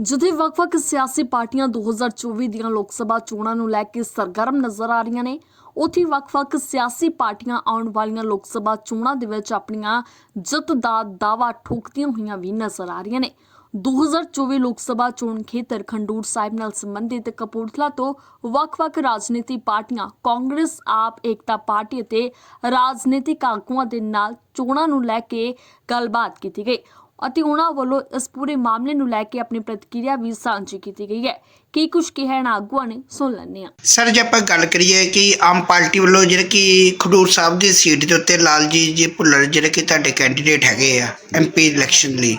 ਜਿੱਥੇ ਵੱਖ-ਵੱਖ ਸਿਆਸੀ ਪਾਰਟੀਆਂ 2024 ਦੀਆਂ ਲੋਕ ਸਭਾ ਚੋਣਾਂ ਨੂੰ ਲੈ ਕੇ ਸਰਗਰਮ ਨਜ਼ਰ ਆ ਰਹੀਆਂ ਨੇ, ਉੱਥੇ ਵੱਖ-ਵੱਖ ਸਿਆਸੀ ਪਾਰਟੀਆਂ ਆਉਣ ਵਾਲੀਆਂ ਲੋਕ ਸਭਾ ਚੋਣਾਂ ਦੇ ਵਿੱਚ ਆਪਣੀਆਂ ਜਿੱਤ ਦਾ ਦਾਅਵਾ ਠੋਕਦੀਆਂ ਹੋਈਆਂ ਵੀ ਨਜ਼ਰ ਆ ਰਹੀਆਂ ਨੇ। 2024 ਲੋਕ ਸਭਾ ਚੋਣ ਖੇਤਰ ਖੰਡੂਰ ਸਾਹਿਬ ਨਾਲ ਸੰਬੰਧਿਤ ਕਪੂਰਥਲਾ ਤੋਂ ਵੱਖ-ਵੱਖ ਰਾਜਨੀਤੀ ਪਾਰਟੀਆਂ ਕਾਂਗਰਸ, ਆਪ ਏਕਤਾ ਪਾਰਟੀ ਅਤੇ ਰਾਜਨੀਤਿਕ ਆਗੂਆਂ ਦੇ ਨਾਲ ਚੋਣਾਂ ਨੂੰ ਲੈ ਕੇ ਗੱਲਬਾਤ ਕੀਤੀ ਗਈ। ਅਤੇ ਉਹਨਾਂ ਵੱਲੋਂ ਇਸ ਪੂਰੇ ਮਾਮਲੇ ਨੂੰ ਲੈ ਕੇ ਆਪਣੀ ਪ੍ਰਤੀਕਿਰਿਆ ਵੀ ਸਾਂਝੀ ਕੀਤੀ ਗਈ ਹੈ। ਕੀ ਕੁਝ ਕਿਹਾ ਇਹਨਾਂ ਆਗੂਆਂ ਨੇ ਸੁਣ ਲੈਂਦੇ ਹਾਂ। ਸਰ ਜੇ ਆਪਾਂ ਗੱਲ ਕਰੀਏ ਕਿ ਆਮ ਪਾਰਟੀ ਵੱਲੋਂ ਜਿਹੜੇ ਕਿ ਖਡੂਰ ਸਾਹਿਬ ਦੀ ਸੀਟ ਦੇ ਉੱਤੇ ਲਾਲਜੀ ਜੀ ਭੁੱਲਰ ਜਿਹੜੇ ਕਿ ਤੁਹਾਡੇ ਕੈਂਡੀਡੇਟ ਹੈਗੇ ਆ ਐਮਪੀ ਇਲੈਕਸ਼ਨ ਲਈ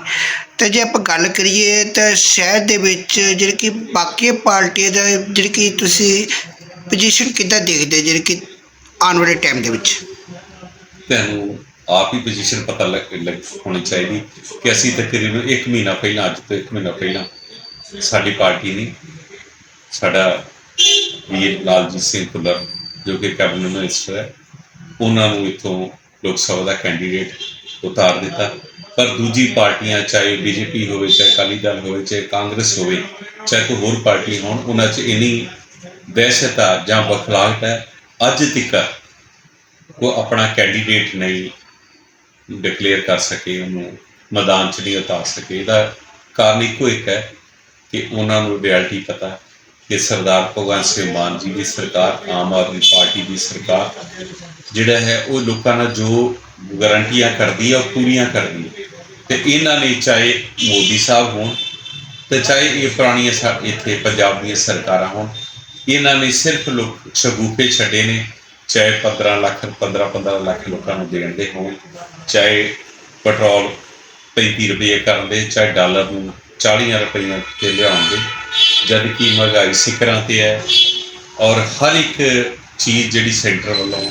ਤੇ ਜੇ ਆਪਾਂ ਗੱਲ ਕਰੀਏ ਤਾਂ ਸ਼ਹਿਰ ਦੇ ਵਿੱਚ ਜਿਹੜੇ ਕਿ ਬਾਕੀ ਪਾਰਟੀਆਂ ਦਾ ਜਿਹੜੀ ਕਿ ਤੁਸੀਂ ਪੋਜੀਸ਼ਨ ਕਿੱਦਾਂ ਦੇਖਦੇ ਜਿਹੜੇ ਕਿ ਆਉਣ ਵਾਲੇ ਟਾਈਮ ਦੇ ਵਿੱਚ? ਤੁਹਾਨੂੰ ਆਪ ਹੀ ਪੋਜੀਸ਼ਨ ਪਤਾ ਲੱਗ ਲੱਗ ਹੋਣੀ ਚਾਹੀਦੀ ਕਿ ਅਸੀਂ ਤਕਰੀਬਨ 1 ਮਹੀਨਾ ਪਹਿਲਾਂ, ਅੱਜ ਤੋਂ 1 ਮਹੀਨਾ ਪਹਿਲਾਂ ਸਾਡੀ ਪਾਰਟੀ ਨੇ ਸਾਡਾ ਵੀਰ ਲਾਲਜੀਤ ਸਿੰਘ ਭੁੱਲਰ, ਜੋ ਕਿ ਕੈਬਨਿਟ ਮਿਨਿਸਟਰ ਹੈ, ਉਹਨਾਂ ਨੂੰ ਇਥੋਂ ਲੋਕ ਸਭਾ ਦਾ ਕੈਂਡੀਡੇਟ ਉਤਾਰ ਦਿੱਤਾ। ਪਰ ਦੂਜੀ ਪਾਰਟੀਆਂ, ਚਾਹੇ ਬੀਜੇਪੀ ਹੋਵੇ, ਚਾਹੇ ਅਕਾਲੀ ਦਲ ਹੋਵੇ, ਚਾਹੇ ਕਾਂਗਰਸ ਹੋਵੇ, ਚਾਹੇ ਕੋਈ ਹੋਰ ਪਾਰਟੀ ਹੋਣ, ਉਹਨਾਂ 'ਚ ਇੰਨੀ ਦਹਿਸ਼ਤ ਆ ਜਾਂ ਬਖਲਾਹਟ ਹੈ। ਅੱਜ ਤੱਕ ਉਹ ਆਪਣਾ ਕੈਂਡੀਡੇਟ ਨਹੀਂ ਡਿਕਲੇਅਰ ਕਰ ਸਕੇ, ਉਹਨੂੰ ਮੈਦਾਨ 'ਚ ਨਹੀਂ ਉਤਾਰ ਸਕੇ। ਇਹਦਾ ਕਾਰਨ ਇੱਕੋ ਇੱਕ ਹੈ ਕਿ ਉਹਨਾਂ ਨੂੰ ਰਿਐਲਿਟੀ ਪਤਾ ਹੈ ਕਿ ਸਰਦਾਰ ਭਗਵੰਤ ਸਿੰਘ ਮਾਨ ਜੀ ਦੀ ਸਰਕਾਰ, ਆਮ ਆਦਮੀ ਪਾਰਟੀ ਦੀ ਸਰਕਾਰ ਜਿਹੜਾ ਹੈ, ਉਹ ਲੋਕਾਂ ਨਾਲ ਜੋ ਗਾਰੰਟੀਆਂ ਕਰਦੀ ਹੈ ਉਹ ਪੂਰੀਆਂ ਕਰਦੀ ਹੈ ਤੇ ਇਹਨਾਂ ਨੇ ਚਾਹੇ ਮੋਦੀ ਸਾਹਿਬ ਹੋਣ ਤੇ ਚਾਹੇ ਇਹ ਪੁਰਾਣੀਆਂ ਸਾ- ਇੱਥੇ ਪੰਜਾਬ ਦੀਆਂ ਸਰਕਾਰਾਂ ਹੋਣ, ਇਹਨਾਂ ਨੇ ਸਿਰਫ ਲੋਕ ਸ਼ਗੂਫੇ ਛੱਡੇ ਨੇ ਚਾਹੇ 15 ਲੱਖ 15 15 ਲੱਖ ਲੋਕਾਂ ਨੂੰ ਦੇਣ ਦੇ ਹੋਣ, ਚਾਹੇ ਪੈਟਰੋਲ 35 ਰੁਪਏ ਕਰਨ ਦੇ, ਚਾਹੇ ਡਾਲਰ ਨੂੰ 40 ਰੁਪਈਆਂ ਤੇ ਲਿਆਉਣ ਦੇ, ਜਦ ਕਿ ਮਹਿੰਗਾਈ ਸਿਖਰਾਂ ਤੇ ਹੈ ਔਰ ਹਰ ਇੱਕ ਚੀਜ਼ ਜਿਹੜੀ ਸੈਂਟਰ ਵੱਲੋਂ,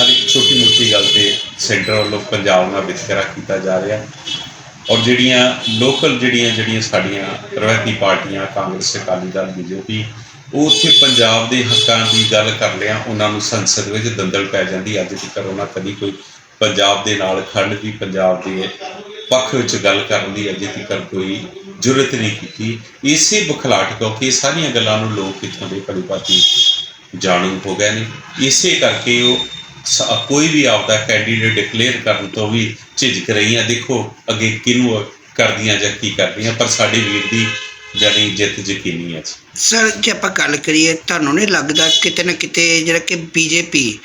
ਹਰ ਇੱਕ ਛੋਟੀ ਮੋਟੀ ਗੱਲ ਤੇ ਸੈਂਟਰ ਵੱਲੋਂ ਪੰਜਾਬ ਨਾਲ ਵਿਤਕਰਾ ਕੀਤਾ ਜਾ ਰਿਹਾ ਔਰ ਜਿਹੜੀਆਂ ਲੋਕਲ ਜਿਹੜੀਆਂ ਜਿਹੜੀਆਂ ਸਾਡੀਆਂ ਰਵਾਇਤੀ ਪਾਰਟੀਆਂ, ਕਾਂਗਰਸ, ਅਕਾਲੀ ਦਲ, ਬੀਜੇਪੀ ਉਹ ਉੱਥੇ ਪੰਜਾਬ ਦੇ ਹੱਕਾਂ ਦੀ ਗੱਲ ਕਰ ਲਿਆ, ਉਹਨਾਂ ਨੂੰ ਸੰਸਦ ਵਿੱਚ ਦੰਦਲ ਪੈ ਜਾਂਦੀ, ਅੱਜ ਤੱਕ ਉਹਨਾਂ ਕਦੀ ਕੋਈ ਪੰਜਾਬ ਦੇ ਨਾਲ ਖੜਨ ਦੀ ਪੰਜਾਬ ਦੇ ਪੱਖ ਵਿੱਚ ਗੱਲ ਕਰਨ ਦੀ ਅਜੇ ਤੱਕ ਕੋਈ ਜ਼ਰੂਰਤ ਨਹੀਂ ਕੀਤੀ। ਇਸੇ ਬਖਲਾਟ ਕਿਉਂਕਿ ਇਹ ਸਾਰੀਆਂ ਗੱਲਾਂ ਨੂੰ ਲੋਕ ਇੱਥੋਂ ਦੇ ਭਲੀਭਾਂਤੀ ਜਾਣੂ ਹੋ ਗਏ ਨੇ। ਇਸੇ ਕਰਕੇ ਉਹ ਸ- ਕੋਈ ਵੀ ਆਪਦਾ ਕੈਂਡੀਡੇਟ ਡਿਕਲੇਅਰ ਕਰਨ ਤੋਂ ਵੀ ਝਿਜਕ ਰਹੀਆਂ, ਦੇਖੋ ਅੱਗੇ ਕਿਹਨੂੰ ਕਰਦੀਆਂ ਜਾਂ ਕੀ ਕਰਦੀਆਂ ਪਰ ਸਾਡੇ ਵੀਰ ਦੀ ਜਾਨੀ ਜਿੱਤ ਯਕੀਨੀ ਹੈ ਸਰ ਜੇ ਆਪਾਂ ਗੱਲ ਕਰੀਏ ਤੁਹਾਨੂੰ ਨਹੀਂ ਲੱਗਦਾ ਕਿਤੇ ਨਾ ਕਿਤੇ ਜਿਹੜਾ ਕਿ ਬੀਜੇਪੀ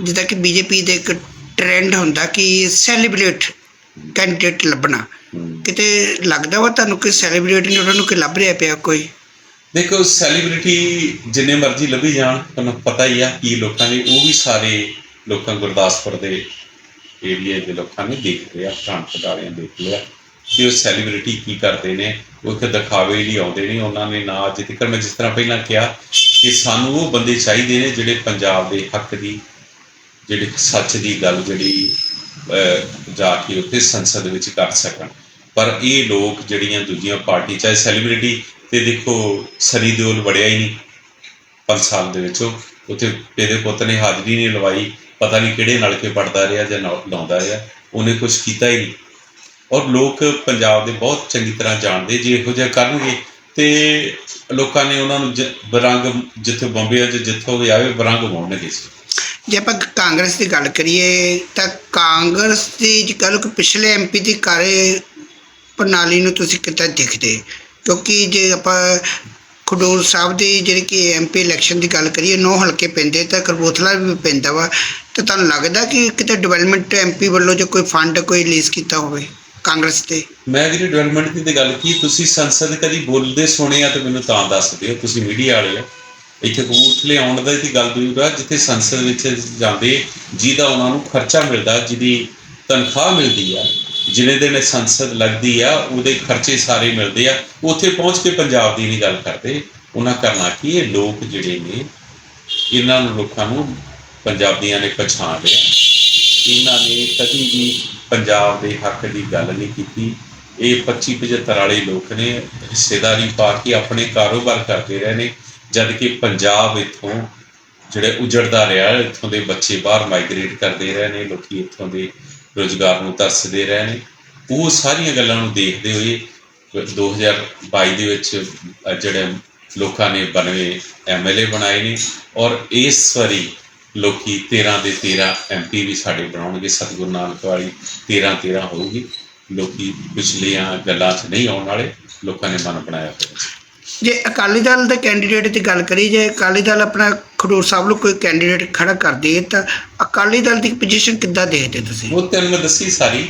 ਜਿੱਦਾਂ ਕਿ ਬੀਜੇਪੀ ਦੇ ਇੱਕ ਟ੍ਰੈਂਡ ਹੁੰਦਾ ਕਿ ਸੈਲੀਬ੍ਰੇਟ ਕੈਂਡੀਡੇਟ ਲੱਭਣਾ। ਹਮ। ਕਿਤੇ ਲੱਗਦਾ ਵਾ ਤੁਹਾਨੂੰ ਕਿ ਸੈਲੀਬ੍ਰੇਟ ਨਹੀਂ ਉਹਨਾਂ ਨੂੰ ਕਿ ਲੱਭ ਰਿਹਾ ਪਿਆ ਕੋਈ? ਦੇਖੋ ਸੈਲੀਬ੍ਰਿਟੀ ਜਿੰਨੇ ਮਰਜ਼ੀ ਲੱਭੀ ਜਾਣ ਤੁਹਾਨੂੰ ਪਤਾ ਹੀ ਆ ਕੀ ਲੋਕਾਂ ਨੇ ਉਹ ਵੀ ਸਾਰੇ ਲੋਕਾਂ ਗੁਰਦਾਸਪੁਰ ਦੇ ਏਰੀਆ ਦੇ ਲੋਕਾਂ ਨੇ ਦੇਖ ਲਿਆ ਵਾਲਿਆਂ ਦੇਖ ਲਿਆ ਕਿ ਉਹ ਸੈਲੀਬ੍ਰਿਟੀ ਕੀ ਕਰਦੇ ਨੇ। ਉਹ ਇੱਕ ਦਿਖਾਵੇ ਲਈ ਆਉਂਦੇ ਨੇ ਉਹਨਾਂ ਨੇ ਨਾ ਅੱਜ ਤੱਕ ਮੈਂ ਜਿਸ ਤਰ੍ਹਾਂ ਪਹਿਲਾਂ ਕਿਹਾ ਕਿ ਸਾਨੂੰ ਉਹ ਬੰਦੇ ਚਾਹੀਦੇ ਨੇ ਜਿਹੜੇ ਪੰਜਾਬ ਦੇ ਹੱਕ ਦੀ, ਜਿਹੜੇ ਸੱਚ ਦੀ ਗੱਲ ਜਿਹੜੀ ਜਾ ਕੇ ਉੱਥੇ ਸੰਸਦ ਵਿੱਚ ਕਰ ਸਕਣ। ਪਰ ਇਹ ਲੋਕ ਜਿਹੜੀਆਂ ਦੂਜੀਆਂ ਪਾਰਟੀ, ਚਾਹੇ ਸੈਲੀਬ੍ਰਿਟੀ ਤੇ ਦੇਖੋ, ਸਨੀ ਦਿਓਲ ਵੜਿਆ ਹੀ ਨਹੀਂ 5 ਸਾਲ ਦੇ ਵਿੱਚ ਉਹ। ਉੱਥੇ ਇਹਦੇ ਪੁੱਤ ਨੇ ਹਾਜ਼ਰੀ ਨਹੀਂ ਲਵਾਈ, ਪਤਾ ਨਹੀਂ ਕਿਹੜੇ ਨਲਕੇ ਪੜਦਾ ਰਿਹਾ ਜਾਂ ਨਾ- ਲਾਉਂਦਾ ਰਿਹਾ। ਉਹਨੇ ਕੁਝ ਕੀਤਾ ਹੀ ਨਹੀਂ। ਔਰ ਲੋਕ ਪੰਜਾਬ ਦੇ ਬਹੁਤ ਚੰਗੀ ਤਰ੍ਹਾਂ ਜਾਣਦੇ ਜੇ ਇਹੋ ਜਿਹਾ ਕਰਨਗੇ ਤੇ ਲੋਕਾਂ ਨੇ ਉਹਨਾਂ ਨੂੰ ਬਰੰਗ ਜਿੱਥੇ ਬੰਬੇ ਚ ਜਿੱਥੋਂ ਵੀ ਆਵੇ, ਬਰੰਗ ਮੋੜਨਗੇ ਜੇ ਆਪਾਂ ਕਾਂਗਰਸ ਦੀ ਗੱਲ ਕਰੀਏ, ਤਾਂ ਕਾਂਗਰਸ ਦੀ ਜੇ ਕਹ ਲਓ ਕਿ ਪਿਛਲੇ ਐਮਪੀ ਦੀ ਕਾਰੇ ਪ੍ਰਣਾਲੀ ਨੂੰ ਤੁਸੀਂ ਕਿੱਦਾਂ ਦੇਖਦੇ? ਕਿਉਂਕਿ ਜੇ ਆਪਾਂ ਖਡੂਰ ਸਾਹਿਬ ਦੀ ਜਿਹੜੀ ਕਿ ਐਮਪੀ ਇਲੈਕਸ਼ਨ ਦੀ ਗੱਲ ਕਰੀਏ ਨੌ ਹਲਕੇ ਪੈਂਦੇ, ਤਾਂ ਕਰਬੋਥਲਾ ਵੀ ਪੈਂਦਾ ਵਾ। ਤਾਂ ਤੁਹਾਨੂੰ ਲੱਗਦਾ ਕਿ ਕਿਤੇ ਡਿਵੈਲਪਮੈਂਟ ਐਮਪੀ ਵੱਲੋਂ ਜੋ ਕੋਈ ਫੰਡ ਕੋਈ ਰਿਲੀਜ਼ ਕੀਤਾ ਹੋਵੇ? ਕਾਂਗਰਸ ਤੇ। ਮੈਂ ਜਿਹੜੀ ਡਿਵੈਲਪਮੈਂਟ ਦੀ ਤੇ ਗੱਲ ਕੀ, ਤੁਸੀਂ ਸੰਸਦ ਕਦੀ ਬੋਲਦੇ ਸੁਣੇ ਆ ਤਾਂ ਮੈਨੂੰ ਤਾਂ ਦੱਸ ਦਿਓ, ਤੁਸੀਂ ਮੀਡੀਆ ਵਾਲੇ ਆ ਇੱਥੇ ਕਬੂਤਰਲੇ ਆਉਣ ਦਾ ਦੀ ਗੱਲ ਦੂਰ ਆ, ਜਿੱਥੇ ਸੰਸਦ ਵਿੱਚ ਜਾਂਦੇ, ਜਿਹਦਾ ਉਹਨਾਂ ਨੂੰ ਖਰਚਾ ਮਿਲਦਾ, ਜਿਹਦੀ ਤਨਖਾਹ ਮਿਲਦੀ ਆ, ਜਿਨੇ ਦਿਨ ਸੰਸਦ ਲੱਗਦੀ ਆ, ਉਹਦੇ ਖਰਚੇ ਸਾਰੇ ਮਿਲਦੇ ਆ। ਉੱਥੇ ਪਹੁੰਚ ਕੇ ਪੰਜਾਬ ਦੀ ਨਹੀਂ ਗੱਲ ਕਰਦੇ, ਉਹਨਾਂ ਕਰਨਾ ਕੀ ਇਹ ਲੋਕ ਜਿਹੜੇ ਨੇ, ਇਹਨਾਂ ਨੂੰ ਲੋਕਾਂ ਨੂੰ ਪੰਜਾਬੀਆਂ ਨੇ ਪਛਾਣ ਲਿਆ। ਇਹਨਾਂ ਨੇ ਕਦੀ ਵੀ ਪੰਜਾਬ ਦੇ ਹੱਕ ਦੀ ਗੱਲ ਨਹੀਂ ਕੀਤੀ। ਇਹ 25 75 ਵਾਲੇ ਲੋਕ ਨੇ ਹਿੱਸੇਦਾਰੀ ਪਾ ਕੇ ਆਪਣੇ ਕਾਰੋਬਾਰ ਕਰਦੇ ਰਹੇ ਨੇ, ਜਦ ਕਿ ਪੰਜਾਬ ਇੱਥੋਂ ਜਿਹੜੇ ਉਜੜਦਾ ਰਿਹਾ, ਇੱਥੋਂ ਦੇ ਬੱਚੇ ਬਾਹਰ ਮਾਈਗ੍ਰੇਟ ਕਰਦੇ ਰਹੇ ਨੇ, ਲੋਕੀ ਇੱਥੋਂ ਦੇ ਰੋਜ਼ਗਾਰ ਨੂੰ ਤਰਸਦੇ ਰਹੇ ਨੇ। ਉਹ ਸਾਰੀਆਂ ਗੱਲਾਂ ਨੂੰ ਦੇਖਦੇ ਹੋਏ 2022 ਦੇ ਵਿੱਚ ਜਿਹੜੇ ਲੋਕਾਂ ਨੇ 92 ਐਮਐਲਏ ਬਣਾਏ ਨੇ ਔਰ ਇਸ ਵਾਰੀ ਲੋਕੀ 13 ਦੇ 13 ਐਮਪੀ ਵੀ ਸਾਡੇ ਬਣਾਉਣਗੇ ਸਤਿਗੁਰੂ ਨਾਨਕ ਵਾਲੀ 13 13 ਹੋਊਗੀ। ਲੋਕੀ ਪਿਛਲੀਆਂ ਗੱਲਾਂ 'ਚ ਨਹੀਂ ਆਉਣ ਵਾਲੇ ਲੋਕਾਂ ਨੇ ਮਨ ਬਣਾਇਆ ਹੋਇਆ ਜੇ ਅਕਾਲੀ ਦਲ ਦੇ ਕੈਂਡੀਡੇਟ ਦੀ ਗੱਲ ਕਰੀ ਜੇ ਅਕਾਲੀ ਦਲ ਆਪਣਾ ਖਡੂਰ ਸਾਹਿਬ ਨੂੰ ਕੋਈ ਕੈਂਡੀਡੇਟ ਖੜਾ ਕਰਦੇ ਤਾਂ ਅਕਾਲੀ ਦਲ ਦੀ ਪੋਜੀਸ਼ਨ ਕਿੱਦਾਂ ਦੇਖਦੇ ਤੁਸੀਂ? ਉਹ ਤੈਨੂੰ ਮੈਂ ਦੱਸੀ ਸਾਰੀ।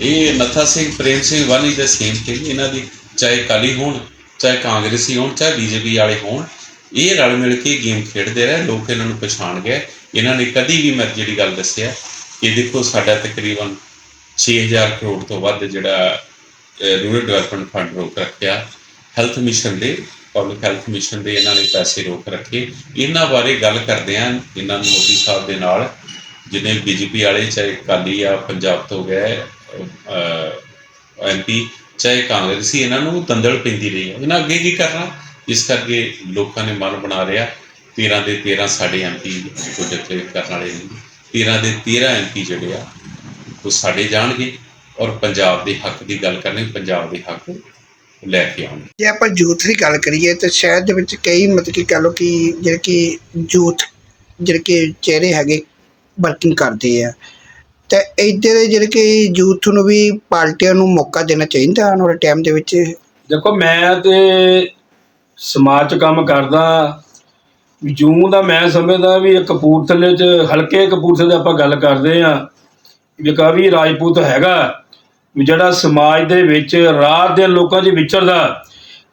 ਇਹ Natha Singh Prem Singh is the same thing ਇਹਨਾਂ ਦੀ ਚਾਹੇ ਕਾਲੀ ਹੋਣ ਚਾਹੇ ਕਾਂਗਰਸੀ ਹੋਣ ਚਾਹੇ ਬੀਜੇਪੀ ਵਾਲੇ ਹੋਣ ਇਹ ਰਲ ਮਿਲ ਕੇ ਗੇਮ ਖੇਡਦੇ ਰਹੇ, ਲੋਕ ਇਹਨਾਂ ਨੂੰ ਪਛਾਣ ਗਏ। ਇਹਨਾਂ ਨੇ ਕਦੀ ਵੀ ਮੈਂ ਜਿਹੜੀ ਗੱਲ ਦੱਸਿਆ, ਕਿ ਦੇਖੋ ਸਾਡਾ ਤਕਰੀਬਨ 6000 ਕਰੋੜ ਤੋਂ ਵੱਧ ਜਿਹੜਾ ਰੂਰਲ ਡਿਵੈਲਪਮੈਂਟ ਫੰਡ ਰੋਕ ਰੱਖਿਆ। ਹੈਲਥ ਮਿਸ਼ਨ ਦੇ ਪਬਲਿਕ ਹੈਲਥ ਮਿਸ਼ਨ ਦੇ ਇਹਨਾਂ ਨੇ ਪੈਸੇ ਰੋਕ ਰੱਖੇ। ਇਹਨਾਂ ਬਾਰੇ ਗੱਲ ਕਰਦੇ ਆਂ, ਇਹਨਾਂ ਨੂੰ ਮੋਦੀ ਸਾਹਿਬ ਦੇ ਨਾਲ ਜਿਹਨੇ ਬੀਜੇਪੀ ਵਾਲੇ, ਚਾਹੇ ਅਕਾਲੀ ਆ, ਪੰਜਾਬ ਤੋਂ ਗਏ ਐਮਪੀ ਚਾਹੇ ਕਾਂਗਰਸੀ, ਇਹਨਾਂ ਨੂੰ ਦੰਦਲ ਪੈਂਦੀ ਰਹੀ ਹੈ ਇਹਨਾਂ ਅੱਗੇ ਕੀ ਕਰਨਾ? ਇਸ ਕਰਕੇ ਲੋਕਾਂ ਨੇ ਮਨ ਬਣਾ ਲਿਆ 13 ਦੇ 13 ਸਾਡੇ ਐਮਪੀ ਕੋ ਡਿਕਲੇਅਰ ਕਰਨ ਵਾਲੇ ਨਹੀਂ 13 ਦੇ 13 ਐਮਪੀ ਜਿਹੜੇ ਆ ਉਹ ਸਾਡੇ ਜਾਣਗੇ ਔਰ ਪੰਜਾਬ ਦੇ ਹੱਕ ਦੀ ਗੱਲ ਕਰਨੀ ਪੰਜਾਬ ਦੇ ਹੱਕ ਲੈ ਕੇ ਆਉਣਗੇ। ਜੇ ਆਪਾਂ ਯੂਥ ਦੀ ਗੱਲ ਕਰੀਏ ਤਾਂ ਸ਼ਹਿਰ ਦੇ ਵਿੱਚ ਕਈ ਮਤਲਬ ਕਿ ਕਹ ਲਓ ਕਿ ਜਿਹੜੇ ਕਿ ਯੂਥ ਜਿਹੜੇ ਕਿ ਚਿਹਰੇ ਹੈਗੇ ਵਰਕਿੰਗ ਕਰਦੇ ਆ। ਤੇ ਇੱਧਰ ਦੇ ਜਿਹੜੇ ਕਿ ਯੂਥ ਨੂੰ ਵੀ ਪਾਰਟੀਆਂ ਨੂੰ ਮੌਕਾ ਦੇਣਾ ਚਾਹੀਦਾ ਆਉਣ ਵਾਲੇ ਟਾਈਮ ਦੇ ਵਿੱਚ? ਦੇਖੋ ਮੈਂ ਤੇ ਸਮਾਜ 'ਚ ਕੰਮ ਕਰਦਾ ਵੀ ਜੂੰ ਦਾ ਮੈਂ ਸਮਝਦਾ ਵੀ ਇਹ ਕਪੂਰਥਲੇ 'ਚ, ਹਲਕੇ ਕਪੂਰਥਲੇ ਦੀ ਆਪਾਂ ਗੱਲ ਕਰਦੇ ਆ ਵੀ ਕਾਵੀ ਰਾਜਪੂਤ ਹੈਗਾ, ਵੀ ਜਿਹੜਾ ਸਮਾਜ ਦੇ ਵਿੱਚ ਰਾਤ ਦੇ ਲੋਕਾਂ 'ਚ ਵਿਚਰਦਾ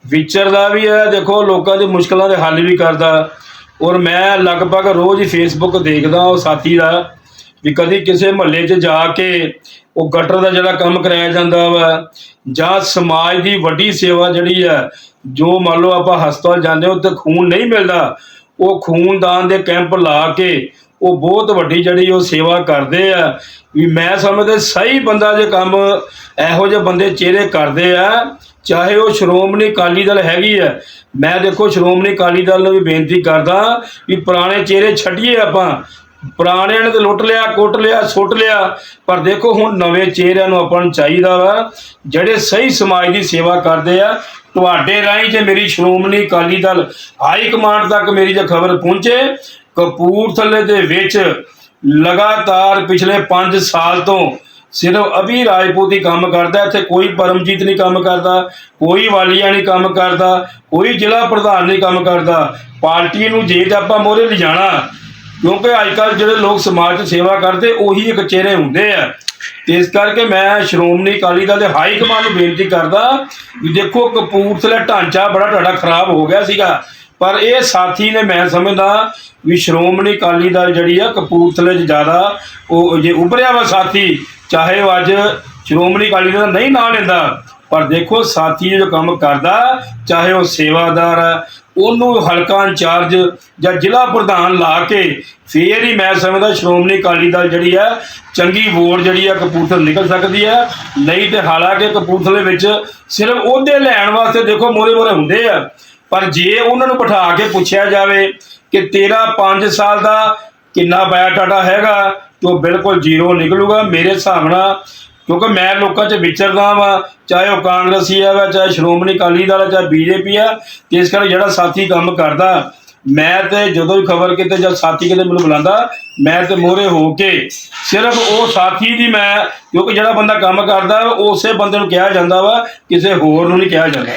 ਵਿਚਰਦਾ ਵੀ ਹੈ, ਦੇਖੋ ਲੋਕਾਂ ਦੀ ਮੁਸ਼ਕਲਾਂ ਦੇ ਹੱਲ ਵੀ ਕਰਦਾ, ਔਰ ਮੈਂ ਲਗਭਗ ਰੋਜ਼ ਹੀ ਫੇਸਬੁੱਕ ਦੇਖਦਾ, ਉਹ ਸਾਥੀ ਦਾ, ਵੀ ਕਦੀ ਕਿਸੇ ਮਹੱਲੇ 'ਚ ਜਾ ਕੇ ਉਹ ਗਟਰ ਦਾ ਜਿਹੜਾ ਕੰਮ ਕਰਾਇਆ ਜਾਂਦਾ ਵਾ, ਜਾਂ ਸਮਾਜ ਦੀ ਵੱਡੀ ਸੇਵਾ ਜਿਹੜੀ ਹੈ ਜੋ ਮੰਨ ਲਓ ਆਪਾਂ ਹਸਪਤਾਲ ਜਾਂਦੇ ਹਾਂ, ਉੱਥੇ ਖੂਨ ਨਹੀਂ ਮਿਲਦਾ। ਉਹ ਖੂਨਦਾਨ ਦੇ ਕੈਂਪ ਲਾ ਕੇ ਉਹ ਬਹੁਤ ਵੱਡੀ ਜਿਹੜੀ ਉਹ ਸੇਵਾ ਕਰਦੇ ਆ। ਵੀ ਮੈਂ ਸਮਝਦਾ ਸਹੀ ਬੰਦਾ ਜੇ ਕੰਮ ਇਹੋ ਜਿਹੇ ਬੰਦੇ ਚਿਹਰੇ ਕਰਦੇ ਆ, ਚਾਹੇ ਉਹ ਸ਼੍ਰੋਮਣੀ ਅਕਾਲੀ ਦਲ ਹੈਗੀ ਹੈ ਮੈਂ ਦੇਖੋ ਸ਼੍ਰੋਮਣੀ ਅਕਾਲੀ ਦਲ ਨੂੰ ਵੀ ਬੇਨਤੀ ਕਰਦਾ ਵੀ ਪੁਰਾਣੇ ਚਿਹਰੇ ਛੱਡੀਏ ਆਪਾਂ। ਪੁਰਾਣਿਆਂ ਨੇ ਤਾਂ ਲੁੱਟ ਲਿਆ, ਕੁੱਟ ਲਿਆ, ਸੁੱਟ ਲਿਆ। ਪਰ ਦੇਖੋ ਹੁਣ ਨਵੇਂ ਚਿਹਰਿਆਂ ਨੂੰ ਆਪਾਂ ਨੂੰ ਚਾਹੀਦਾ ਵਾ, ਜਿਹੜੇ ਸਹੀ ਸਮਾਜ ਦੀ ਸੇਵਾ ਕਰਦੇ ਆ ਤੁਹਾਡੇ ਰਾਹੀਂ ਜੇ ਮੇਰੀ ਸ਼੍ਰੋਮਣੀ ਅਕਾਲੀ ਦਲ ਹਾਈ ਕਮਾਂਡ ਤੱਕ ਮੇਰੀ ਜੇ ਖਬਰ ਪਹੁੰਚੇ, ਕਪੂਰਥਲੇ ਦੇ ਵਿੱਚ ਲਗਾਤਾਰ ਪਿਛਲੇ 5 ਸਾਲ ਤੋਂ ਸਿਰਫ ਅਭੀ ਰਾਜਪੂਤ ਹੀ ਕੰਮ ਕਰਦਾ, ਇੱਥੇ ਕੋਈ ਪਰਮਜੀਤ ਨਹੀਂ ਕੰਮ ਕਰਦਾ, ਕੋਈ ਵਾਲੀਆ ਨਹੀਂ ਕੰਮ ਕਰਦਾ, ਕੋਈ ਜ਼ਿਲ੍ਹਾ ਪ੍ਰਧਾਨ ਨਹੀਂ ਕੰਮ ਕਰਦਾ, ਪਾਰਟੀ ਨੂੰ ਜੇ ਤੇ ਆਪਾਂ ਮੋਹਰੇ ਲਿਜਾਣਾ। ਕਿਉਂਕਿ ਅੱਜ ਕੱਲ੍ਹ ਜਿਹੜੇ ਲੋਕ ਸਮਾਜ 'ਚ ਸੇਵਾ ਕਰਦੇ, ਉਹੀ ਇੱਕ ਚਿਹਰੇ ਹੁੰਦੇ ਆ। ਤੇ ਇਸ ਕਰਕੇ ਮੈਂ ਸ਼੍ਰੋਮਣੀ ਅਕਾਲੀ ਦਲ ਦੇ ਹਾਈ ਕਮਾਂਡ ਨੂੰ ਬੇਨਤੀ ਕਰਦਾ ਵੀ ਦੇਖੋ, ਕਪੂਰਥਲਾ ਢਾਂਚਾ ਬੜਾ ਤੁਹਾਡਾ ਖਰਾਬ ਹੋ ਗਿਆ ਸੀਗਾ। ਪਰ ਇਹ ਸਾਥੀ ਨੇ ਮੈਂ ਸਮਝਦਾ ਵੀ ਸ਼੍ਰੋਮਣੀ ਅਕਾਲੀ ਦਲ ਜਿਹੜੀ ਆ, ਕਪੂਰਥਲੇ 'ਚ ਜ਼ਿਆਦਾ ਉਹ ਜੇ ਉਭਰਿਆ ਵਾ ਸਾਥੀ, ਚਾਹੇ ਉਹ ਅੱਜ ਸ਼੍ਰੋਮਣੀ ਅਕਾਲੀ ਦਲ ਦਾ ਨਹੀਂ ਨਾਂ ਲੈਂਦਾ, ਪਰ ਦੇਖੋ, ਸਾਥੀ ਜੋ ਕੰਮ ਕਰਦਾ, ਚਾਹੇ ਉਹ ਸੇਵਾਦਾਰ ਆ ਉਹਨੂੰ ਹਲਕਾ ਇੰਚਾਰਜ ਜਾਂ ਜ਼ਿਲ੍ਹਾ ਪ੍ਰਧਾਨ ਲਾ ਕੇ ਫੇਰ ਹੀ ਮੈਂ ਸਮਝਦਾ ਸ਼੍ਰੋਮਣੀ ਅਕਾਲੀ ਦਲ ਜਿਹੜੀ ਆ ਚੰਗੀ ਵੋਟ ਜਿਹੜੀ ਆ ਕਪੂਰਥਲੇ ਨਿਕਲ ਸਕਦੀ ਆ ਨਹੀਂ ਤੇ ਹਾਲਾਂਕਿ ਕਪੂਰਥਲੇ ਵਿੱਚ ਸਿਰਫ ਉਹਦੇ ਲੈਣ ਵਾਸਤੇ ਦੇਖੋ ਮੋਰੇ ਮੋਰੇ ਹੁੰਦੇ ਆ। ਪਰ ਜੇ ਉਹਨਾਂ ਨੂੰ ਬਿਠਾ ਕੇ ਪੁੱਛਿਆ ਜਾਵੇ ਕਿ ਤੇਰਾ 5 ਸਾਲ ਦਾ ਕਿੰਨਾ ਬਾਇਓਡਾਟਾ ਹੈਗਾ, ਤੇ ਬਿਲਕੁਲ ਜ਼ੀਰੋ ਨਿਕਲੂਗਾ। ਮੇਰੇ ਹਿਸਾਬ ਨਾਲ ਕਿਉਂਕਿ ਮੈਂ ਲੋਕਾਂ 'ਚ ਵਿਚਰਦਾ ਵਾਂ, ਚਾਹੇ ਉਹ ਕਾਂਗਰਸੀ ਆ ਵਾ, ਚਾਹੇ ਸ਼੍ਰੋਮਣੀ ਅਕਾਲੀ ਦਲ ਆ, ਚਾਹੇ ਬੀਜੇਪੀ ਆ, ਤੇ ਇਸ ਕਰਕੇ ਜਿਹੜਾ ਸਾਥੀ ਕੰਮ ਕਰਦਾ, ਮੈਂ ਤੇ ਜਦੋਂ ਵੀ ਖਬਰ ਕਿਤੇ ਜਦ ਸਾਥੀ ਕਿਤੇ ਮੈਨੂੰ ਬੁਲਾਉਂਦਾ, ਮੈਂ ਤੇ ਮੋਹਰੇ ਹੋ ਕੇ ਸਿਰਫ ਉਹ ਸਾਥੀ ਦੀ ਮੈਂ, ਕਿਉਂਕਿ ਜਿਹੜਾ ਬੰਦਾ ਕੰਮ ਕਰਦਾ, ਉਸੇ ਬੰਦੇ ਨੂੰ ਕਿਹਾ ਜਾਂਦਾ ਵਾ, ਕਿਸੇ ਹੋਰ ਨੂੰ ਨਹੀਂ ਕਿਹਾ ਜਾਂਦਾ।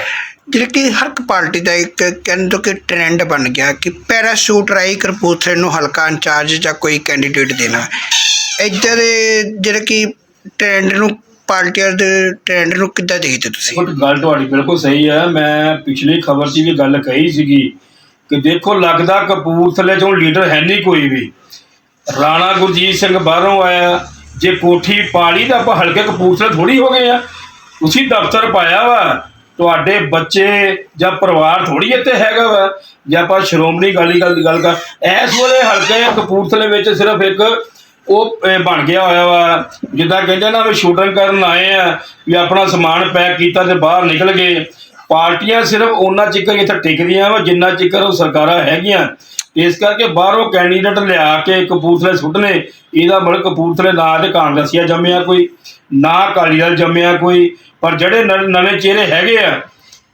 ਜਿਹੜੇ ਕਿ ਹਰ ਇੱਕ ਪਾਰਟੀ ਦਾ ਇੱਕ ਕਹਿੰਦੇ ਕਿ ਟ੍ਰੈਂਡ ਬਣ ਗਿਆ ਕਿ ਪੈਰਾਸ਼ੂਟ ਰਾਈ ਕਰਪੂਥਲੇ ਨੂੰ ਹਲਕਾ ਇੰਚਾਰਜ ਜਾਂ ਕੋਈ ਕੈਂਡੀਡੇਟ ਦੇਣਾ। ਇੱਧਰ ਜਿਹੜੇ ਕਿ ਟ੍ਰੈਂਡ ਨੂੰ ਪਾਰਟੀਆਂ ਦੇ ਟ੍ਰੈਂਡ ਨੂੰ ਕਿੱਦਾਂ ਦੇਖਦੇ ਤੁਸੀਂ? ਦੇਖੋ, ਗੱਲ ਤੁਹਾਡੀ ਬਿਲਕੁਲ ਸਹੀ ਹੈ। ਮੈਂ ਪਿਛਲੀ ਖਬਰ 'ਚ ਵੀ ਗੱਲ ਕਹੀ ਸੀਗੀ ਕਿ ਦੇਖੋ, ਲੱਗਦਾ ਕਪੂਰਥਲੇ 'ਚੋਂ ਲੀਡਰ ਹੈ ਨਹੀਂ ਕੋਈ ਵੀ। ਰਾਣਾ ਗੁਰਜੀਤ ਸਿੰਘ ਬਾਹਰੋਂ ਆਇਆ। ਜੇ ਕੋਠੀ ਪਾਲੀ ਤਾਂ ਆਪਾਂ ਹਲਕੇ ਕਪੂਰਥਲੇ ਥੋੜੀ ਹੋ ਗਏ ਆ। ਤੁਸੀਂ ਦਫ਼ਤਰ ਪਾਇਆ ਵਾ। ਤੁਹਾਡੇ ਬੱਚੇ ਜਾਂ ਪਰਿਵਾਰ ਥੋੜੀ ਇੱਥੇ ਹੈਗਾ ਵਾ। ਜੇ ਆਪਾਂ ਸ਼੍ਰੋਮਣੀ ਅਕਾਲੀ ਦਲ ਦੀ ਗੱਲ ਕਰ ਇਸ ਵੇਲੇ ਹਲਕੇ ਕਪੂਰਥਲੇ ਵਿੱਚ ਸਿਰਫ ਇੱਕ ਉਹ ਅਹ, ਬਣ ਗਿਆ ਹੋਇਆ ਵਾ। ਜਿੱਦਾਂ ਕਹਿੰਦੇ ਨਾ ਵੀ ਸ਼ੂਟਿੰਗ ਕਰਨ ਆਏ ਆ ਵੀ ਆਪਣਾ ਸਮਾਨ ਪੈਕ ਕੀਤਾ ਤੇ ਬਾਹਰ ਨਿਕਲ ਗਏ। ਪਾਰਟੀਆਂ ਸਿਰਫ ਉਹਨਾਂ ਚਿਕਰ ਇੱਥੇ ਟਿਕਦੀਆਂ ਵਾ ਜਿੰਨਾ ਚਿਕਰ ਉਹ ਸਰਕਾਰਾਂ ਹੈਗੀਆਂ। ਇਸ ਕਰਕੇ ਬਾਹਰੋਂ ਕੈਂਡੀਡੇਟ ਲਿਆ ਕੇ ਕਪੂਰਥਲੇ ਸੁੱਟਨੇ ਇਹਦਾ ਮਤਲਬ ਕਪੂਰਥਲੇ ਨਾ ਤੇ ਕਾਂਗਰਸੀਆ ਜੰਮਿਆ ਕੋਈ ਨਾ ਅਕਾਲੀ ਦਲ ਜੰਮਿਆ ਕੋਈ। ਪਰ ਜਿਹੜੇ ਨਵੇਂ ਚਿਹਰੇ ਹੈਗੇ ਆ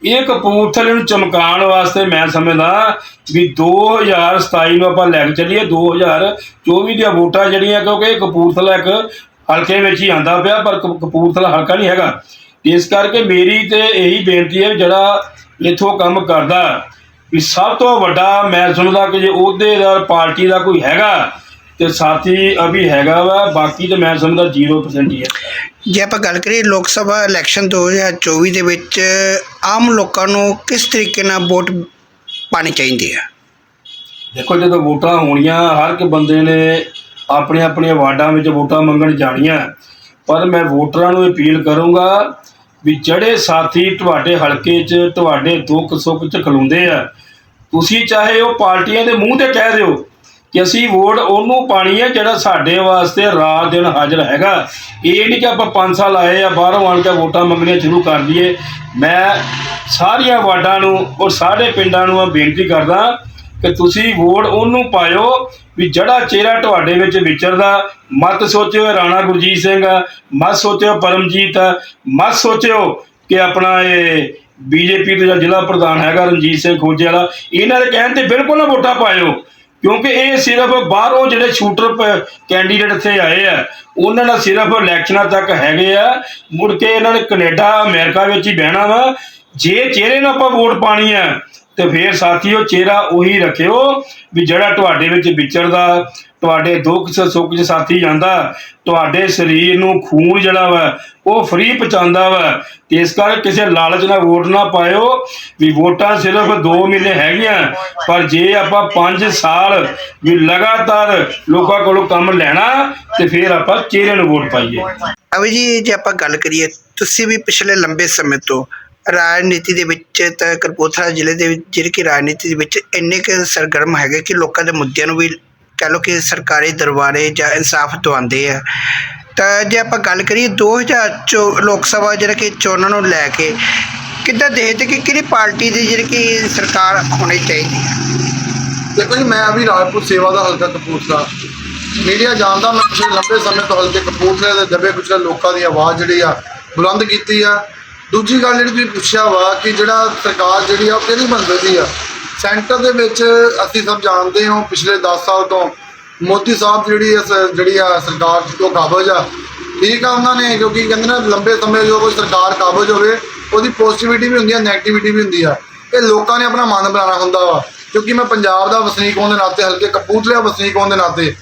ਇਹ ਕਪੂਰਥਲੇ ਨੂੰ ਚਮਕਾਉਣ ਵਾਸਤੇ ਮੈਂ ਸਮਝਦਾ ਵੀ 2027 ਨੂੰ ਆਪਾਂ ਲੈ ਕੇ ਚੱਲੀਏ 2024 ਦੀਆਂ ਵੋਟਾਂ ਜਿਹੜੀਆਂ, ਕਿਉਂਕਿ ਕਪੂਰਥਲਾ ਇੱਕ ਹਲਕੇ ਵਿੱਚ ਹੀ ਆਂਦਾ ਪਿਆ, ਪਰ ਕਪ- ਕਪੂਰਥਲਾ ਹਲਕਾ ਨਹੀਂ ਹੈਗਾ। ਇਸ ਕਰਕੇ ਮੇਰੀ ਤੇ ਇਹੀ ਬੇਨਤੀ ਹੈ ਵੀ ਜਿਹੜਾ ਇਥੋਂ ਕੰਮ ਕਰਦਾ, ਵੀ ਸਭ ਤੋਂ ਵੱਡਾ ਮੈਂ ਸੁਣਦਾ ਕਿ ਜੇ ਅਹੁਦੇਦਾਰ ਪਾਰਟੀ ਦਾ ਕੋਈ ਹੈਗਾ ਤੇ ਸਾਥੀ ਅਭੀ ਹੈਗਾ ਵਾ ਬਾਕੀ ਤੇ ਮੈਂ ਸਮਝਦਾ 0% ਹੀ ਹੈ। ਜੇ ਆਪਾਂ ਗੱਲ ਕਰੀਏ ਲੋਕ ਸਭਾ ਇਲੈਕਸ਼ਨ 2024 ਦੇ ਵਿੱਚ ਆਮ ਲੋਕਾਂ ਨੂੰ ਕਿਸ ਤਰੀਕੇ ਨਾਲ ਵੋਟ ਪਾਣੀ ਚਾਹੀਦੀ ਹੈ? ਦੇਖੋ ਜਦੋਂ ਵੋਟਾਂ ਹੋਣੀਆਂ ਹਰ ਇੱਕ ਬੰਦੇ ਨੇ ਆਪਣੇ ਆਪਣੇ ਵਾਰਡਾਂ ਵਿੱਚ ਵੋਟਾਂ ਮੰਗਣ ਜਾਣੀਆਂ। ਪਰ ਮੈਂ ਵੋਟਰਾਂ ਨੂੰ ਅਪੀਲ ਕਰੂੰਗਾ ਵੀ ਜਿਹੜੇ ਸਾਥੀ ਤੁਹਾਡੇ ਹਲਕੇ 'ਚ ਤੁਹਾਡੇ ਦੁੱਖ ਸੁੱਖ 'ਚ ਖਲੋਂਦੇ ਆ ਤੁਸੀਂ ਚਾਹੇ ਉਹ ਪਾਰਟੀਆਂ ਦੇ ਮੂੰਹ ਤੇ ਕਹਿ ਦਿਓ ਕਿ ਅਸੀਂ ਵੋਟ ਉਹਨੂੰ ਪਾਣੀ ਹੈ ਜਿਹੜਾ ਸਾਡੇ ਵਾਸਤੇ ਰਾਤ ਦਿਨ ਹਾਜ਼ਰ ਹੈਗਾ। ਇਹ ਨਹੀਂ ਕਿ ਆਪਾਂ 5 ਸਾਲ ਆਏ ਆ, ਬਾਹਰੋਂ ਆਣ ਕੇ ਵੋਟਾਂ ਮੰਗਣੀਆਂ ਸ਼ੁਰੂ ਕਰ ਦਈਏ ਮੈਂ ਸਾਰੀਆਂ ਵਾਰਡਾਂ ਨੂੰ ਔਰ ਸਾਰੇ ਪਿੰਡਾਂ ਨੂੰ ਮੈਂ ਬੇਨਤੀ ਕਰਦਾ ਕਿ ਤੁਸੀਂ ਵੋਟ ਉਹਨੂੰ ਪਾਇਓ ਵੀ ਜਿਹੜਾ ਚਿਹਰਾ ਤੁਹਾਡੇ ਵਿੱਚ ਵਿਚਰਦਾ, ਮਤ ਸੋਚਿਓ ਰਾਣਾ ਗੁਰਜੀਤ ਸਿੰਘ ਆ, ਮਤ ਸੋਚਿਓ ਪਰਮਜੀਤ ਆ, ਮਤ ਸੋਚਿਓ ਕਿ ਆਪਣਾ ਇਹ ਬੀਜੇਪੀ ਦਾ ਜ਼ਿਲ੍ਹਾ ਪ੍ਰਧਾਨ ਹੈਗਾ ਰਣਜੀਤ ਸਿੰਘ ਖੋਜੇ ਵਾਲਾ, ਇਹਨਾਂ ਦੇ ਕਹਿਣ ਤੇ ਬਿਲਕੁਲ ਨਾ ਵੋਟਾਂ ਪਾਇਓ। ਕਿਉਂਕਿ ਇਹ ਸਿਰਫ ਬਾਹਰੋਂ ਜਿਹੜੇ ਸ਼ੂਟਰ ਕੈਂਡੀਡੇਟ ਇੱਥੇ ਆਏ ਆ, ਉਹਨਾਂ ਦਾ ਸਿਰਫ ਇਲੈਕਸ਼ਨਾਂ ਤੱਕ ਹੈਗੇ ਆ। ਮੁੜ ਕੇ ਇਹਨਾਂ ਨੇ ਕੈਨੇਡਾ, ਅਮਰੀਕਾ ਵਿੱਚ ਹੀ ਬਹਿਣਾ ਵਾ। ਜੇ ਚਿਹਰੇ ਨੂੰ ਆਪਾਂ ਵੋਟ ਪਾਣੀ ਆ ਤੇ ਫੇਰ ਸਾਥੀਓ ਚਿਹਰਾ ਉਹੀ ਰੱਖਿਓ ਵੀ ਜਿਹੜਾ ਤੁਹਾਡੇ ਵਿੱਚ ਵਿਚਰਦਾ, ਤੁਹਾਡੇ ਦੁੱਖ ਸੁੱਖ 'ਚ ਸਾਥੀ ਜਾਂਦਾ, ਤੁਹਾਡੇ ਸਰੀਰ ਨੂੰ ਖੂਨ ਜਿਹੜਾ ਵਾ, ਉਹ ਫ੍ਰੀ ਪਹੁੰਚਾਉਂਦਾ ਵਾ। ਤੇ ਇਸ ਕਰਕੇ ਕਿਸੇ ਲਾਲਚ ਨਾਲ ਵੋਟ ਨਾ ਪਾਇਓ ਵੀ ਵੋਟਾਂ ਸਿਰਫ 2 ਮਹੀਨੇ ਹੈਗੀਆਂ, ਪਰ ਜੇ ਆਪਾਂ 5 ਸਾਲ ਵੀ ਲਗਾਤਾਰ ਲੋਕਾਂ ਕੋਲੋਂ ਕੰਮ ਲੈਣਾ, ਤੇ ਫਿਰ ਆਪਾਂ ਚਿਹਰੇ ਨੂੰ ਵੋਟ ਪਾਈਏ। ਅਭੀ ਜੀ, ਜੇ ਆਪਾਂ ਗੱਲ ਕਰੀਏ, ਤੁਸੀਂ ਵੀ ਪਿਛਲੇ ਲੰਬੇ ਸਮੇਂ ਤੋਂ ਰਾਜਨੀਤੀ ਦੇ ਵਿੱਚ ਤਾਂ ਕਰਪੂਰਥਲਾ ਜ਼ਿਲ੍ਹੇ ਦੇ ਜਿਹੜੀ ਕਿ ਰਾਜਨੀਤੀ ਦੇ ਵਿੱਚ ਇੰਨੇ ਕੁ ਸਰਗਰਮ ਹੈਗੇ ਕਿ ਲੋਕਾਂ ਦੇ ਮੁੱਦਿਆਂ ਨੂੰ ਵੀ ਕਹਿ ਲਓ ਕਿ ਸਰਕਾਰੀ ਦਰਬਾਰੇ ਜਾਂ ਇਨਸਾਫ ਦਿਵਾਉਂਦੇ ਆ। ਤਾਂ ਜੇ ਆਪਾਂ ਗੱਲ ਕਰੀਏ 2000 ਲੋਕ ਸਭਾ ਜਿਹੜਾ ਕਿ ਚੋਣਾਂ ਨੂੰ ਲੈ ਕੇ, ਕਿੱਦਾਂ ਦੇਖਦੇ ਕਿ ਕਿਹੜੀ ਪਾਰਟੀ ਦੀ ਜਿਹੜੀ ਕਿ ਸਰਕਾਰ ਹੋਣੀ ਚਾਹੀਦੀ ਹੈ? ਦੇਖੋ ਜੀ, ਮੈਂ ਅਭੀ ਰਾਜਪੂਤ ਸੇਵਾ ਦਾ ਹਲਕਾ ਕਪੂਰਥਲਾ। ਮੀਡੀਆ ਜਾਣਦਾ, ਮੈਂ ਪਿਛਲੇ ਲੰਬੇ ਸਮੇਂ ਤੋਂ ਹਲਕੇ ਕਪੂਰਥਲੇ ਦੇ ਦਬੇ ਕੁਚਲੇ ਲੋਕਾਂ ਦੀ ਆਵਾਜ਼ ਜਿਹੜੀ ਆ, ਬੁਲੰਦ ਕੀਤੀ ਆ। ਦੂਜੀ ਗੱਲ ਜਿਹੜੀ ਤੁਸੀਂ ਪੁੱਛਿਆ ਵਾ ਕਿ ਜਿਹੜਾ ਸਰਕਾਰ ਜਿਹੜੀ ਆ ਉਹ ਕਿਹੜੀ ਬਣਦੀ ਆ? ਸੈਂਟਰ ਦੇ ਵਿੱਚ ਅਸੀਂ ਸਭ ਜਾਣਦੇ ਹਾਂ ਪਿਛਲੇ 10 ਸਾਲ ਤੋਂ ਮੋਦੀ ਸਾਹਿਬ ਜਿਹੜੀ ਇਸ ਜਿਹੜੀ ਆ ਸਰਕਾਰ ਤੋਂ ਕਾਬਜ ਆ। ਠੀਕ ਆ ਉਹਨਾਂ ਨੇ, ਕਿਉਂਕਿ ਕਹਿੰਦੇ ਨਾ ਲੰਬੇ ਸਮੇਂ ਜੋ ਕੋਈ ਸਰਕਾਰ ਕਾਬਜ ਹੋਵੇ, ਉਹਦੀ ਪੋਜ਼ਿਟਿਵਿਟੀ ਵੀ ਹੁੰਦੀ ਆ ਨੈਗੇਟਿਵਿਟੀ ਵੀ ਹੁੰਦੀ ਆ। ਇਹ ਲੋਕਾਂ ਨੇ ਆਪਣਾ ਮਨ ਬਣਾਉਣਾ ਹੁੰਦਾ ਵਾ। ਕਿਉਂਕਿ ਮੈਂ ਪੰਜਾਬ ਦਾ ਵਸਨੀਕ ਹੋਣ ਦੇ ਨਾਤੇ, ਹਲਕੇ ਕਪੂਰਥਲੇ ਵਸਨੀਕ ਹੋਣ ਦੇ ਨਾਤੇ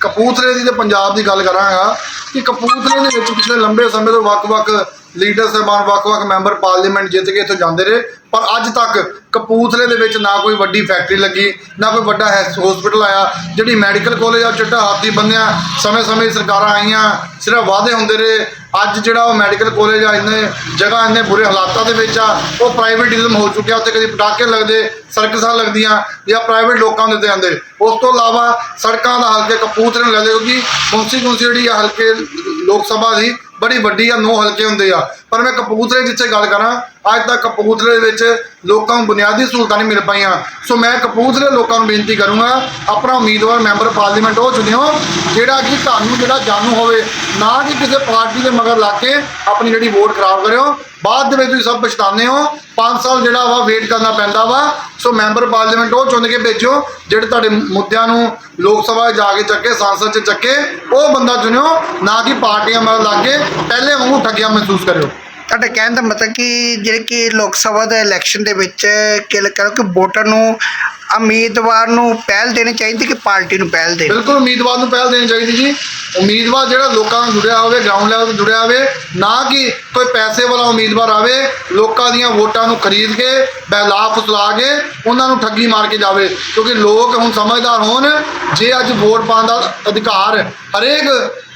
ਕਪੂਰਥਲੇ ਦੀ ਤੇ ਪੰਜਾਬ ਦੀ ਗੱਲ ਕਰਾਂਗਾ ਕਿ ਕਪੂਰਥਲੇ ਦੇ ਵਿੱਚ ਪਿਛਲੇ ਲੰਬੇ ਸਮੇਂ ਤੋਂ ਵੱਖ-ਵੱਖ ਲੀਡਰ, ਸਾਹਿਬਾਨ, ਵੱਖ-ਵੱਖ ਮੈਂਬਰ ਪਾਰਲੀਮੈਂਟ ਜਿੱਤ ਕੇ ਇੱਥੋਂ ਜਾਂਦੇ ਰਹੇ। ਪਰ ਅੱਜ ਤੱਕ ਕਪੂਰਥਲੇ ਦੇ ਵਿੱਚ ਨਾ ਕੋਈ ਵੱਡੀ ਫੈਕਟਰੀ ਲੱਗੀ, ਨਾ ਕੋਈ ਵੱਡਾ ਹਸਪੀਟਲ ਆਇਆ, ਜਿਹੜੀ ਮੈਡੀਕਲ ਕਾਲਜ ਆ ਚਿੱਟਾ ਹਾਥੀ ਬੰਨਿਆ, ਸਮੇਂ-ਸਮੇਂ ਸਰਕਾਰਾਂ ਆਈਆਂ, ਸਿਰਫ ਵਾਅਦੇ ਹੁੰਦੇ ਰਹੇ। ਅੱਜ ਜਿਹੜਾ ਉਹ ਮੈਡੀਕਲ ਕਾਲਜ ਆ, ਇੰਨੇ ਜਗ੍ਹਾ, ਇੰਨੇ ਬੁਰੇ ਹਾਲਾਤਾਂ ਦੇ ਵਿੱਚ ਆ, ਉਹ ਪ੍ਰਾਈਵੇਟਿਜ਼ਮ ਹੋ ਚੁੱਕਿਆ, ਉੱਥੇ ਕਦੀ ਪਟਾਕੇ ਲੱਗਦੇ ਸਰਕਸਾਂ ਲੱਗਦੀਆਂ, ਜਾਂ ਪ੍ਰਾਈਵੇਟ ਲੋਕਾਂ ਦੇ ਉੱਤੇ ਆਉਂਦੇ। ਉਸ ਤੋਂ ਇਲਾਵਾ ਸੜਕਾਂ ਦਾ ਹਲਕੇ ਕਪੂਰਥਲੇ ਨੂੰ ਲੈ ਲਓ, ਕਿਉਂਕਿ ਕੌਂਸੀ ਕੌਂਸੀ ਜਿਹੜੀ ਆ, ਹਲਕੇ ਲੋਕ ਸਭਾ ਦੀ, ਬੜੀ ਵੱਡੀ ਆ, ਨੌ ਹਲਕੇ ਹੁੰਦੇ ਆ। ਪਰ ਮੈਂ ਕਪੂਰਥਲੇ ਜਿੱਥੇ ਗੱਲ ਕਰਾਂ ਅੱਜ ਤੱਕ ਕਪੂਰਥਲੇ ਦੇ ਵਿੱਚ ਲੋਕਾਂ ਨੂੰ ਬੁਨਿਆਦੀ ਸਹੂਲਤਾਂ ਨਹੀਂ ਮਿਲ ਪਾਈਆਂ। ਸੋ ਮੈਂ ਕਪੂਰਥਲੇ ਲੋਕਾਂ ਨੂੰ ਬੇਨਤੀ ਕਰੂੰਗਾ, ਆਪਣਾ ਉਮੀਦਵਾਰ ਮੈਂਬਰ ਪਾਰਲੀਮੈਂਟ ਉਹ ਚੁਣਿਓ, ਜਿਹੜਾ ਕਿ ਤੁਹਾਨੂੰ ਜਿਹੜਾ ਜਾਣੂ ਹੋਵੇ, ਨਾ ਕਿ ਕਿਸੇ ਪਾਰਟੀ ਦੇ ਮਗਰ ਲੱਗ ਕੇ ਆਪਣੀ ਜਿਹੜੀ ਵੋਟ ਖਰਾਬ ਕਰਿਓ। ਬਾਅਦ ਦੇ ਵਿੱਚ ਤੁਸੀਂ ਸਭ ਪਛਤਾਉਂਦੇ ਹੋ 5 ਸਾਲ ਜਿਹੜਾ ਵਾ ਵੇਟ ਕਰਨਾ ਪੈਂਦਾ ਵਾ। ਸੋ ਮੈਂਬਰ ਪਾਰਲੀਮੈਂਟ ਉਹ ਚੁਣ ਕੇ ਭੇਜੋ ਜਿਹੜੇ ਤੁਹਾਡੇ ਮੁੱਦਿਆਂ ਨੂੰ ਲੋਕ ਸਭਾ ਜਾ ਕੇ ਚੱਕੇ, ਸੰਸਦ 'ਚ ਚੱਕੇ, ਉਹ ਬੰਦਾ ਚੁਣਿਓ, ਨਾ ਕਿ ਪਾਰਟੀਆਂ ਮਗਰ ਲੱਗ ਕੇ ਪਹਿਲੇ ਵਾਂਗੂ ਠੱਗਿਆ ਮਹਿਸੂਸ ਕਰਿਓ। ਤੁਹਾਡੇ ਕਹਿਣ ਦਾ ਮਤਲਬ ਕਿ ਜਿਹੜੇ ਕਿ ਲੋਕ ਸਭਾ ਦੇ ਇਲੈਕਸ਼ਨ ਦੇ ਵਿੱਚ ਕਿ ਕਰੋ ਵੋਟਰ ਨੂੰ ਉਮੀਦਵਾਰ ਨੂੰ ਪਹਿਲ ਦੇਣੀ ਚਾਹੀਦੀ ਕਿ ਪਾਰਟੀ ਨੂੰ ਪਹਿਲ ਦੇਣੀ? ਬਿਲਕੁਲ, ਉਮੀਦਵਾਰ ਨੂੰ ਪਹਿਲ ਦੇਣੀ ਚਾਹੀਦੀ ਜੀ। ਉਮੀਦਵਾਰ ਜਿਹੜਾ ਲੋਕਾਂ ਨਾਲ ਜੁੜਿਆ ਹੋਵੇ ਗਰਾਊਂਡ ਲੈਵਲ ਤੋਂ ਜੁੜਿਆ ਹੋਵੇ, ਨਾ ਕਿ ਕੋਈ ਪੈਸੇ ਵਾਲਾ ਉਮੀਦਵਾਰ ਆਵੇ, ਲੋਕਾਂ ਦੀਆਂ ਵੋਟਾਂ ਨੂੰ ਖਰੀਦ ਕੇ ਬੈਲਾ ਫੁਸਲਾ ਕੇ, ਉਹਨਾਂ ਨੂੰ ਠੱਗੀ ਮਾਰ ਕੇ ਜਾਵੇ। ਕਿਉਂਕਿ ਲੋਕ ਹੁਣ ਸਮਝਦਾਰ ਹੋਣ, ਜੇ ਅੱਜ ਵੋਟ ਪਾਉਣ ਦਾ ਅਧਿਕਾਰ ਹਰੇਕ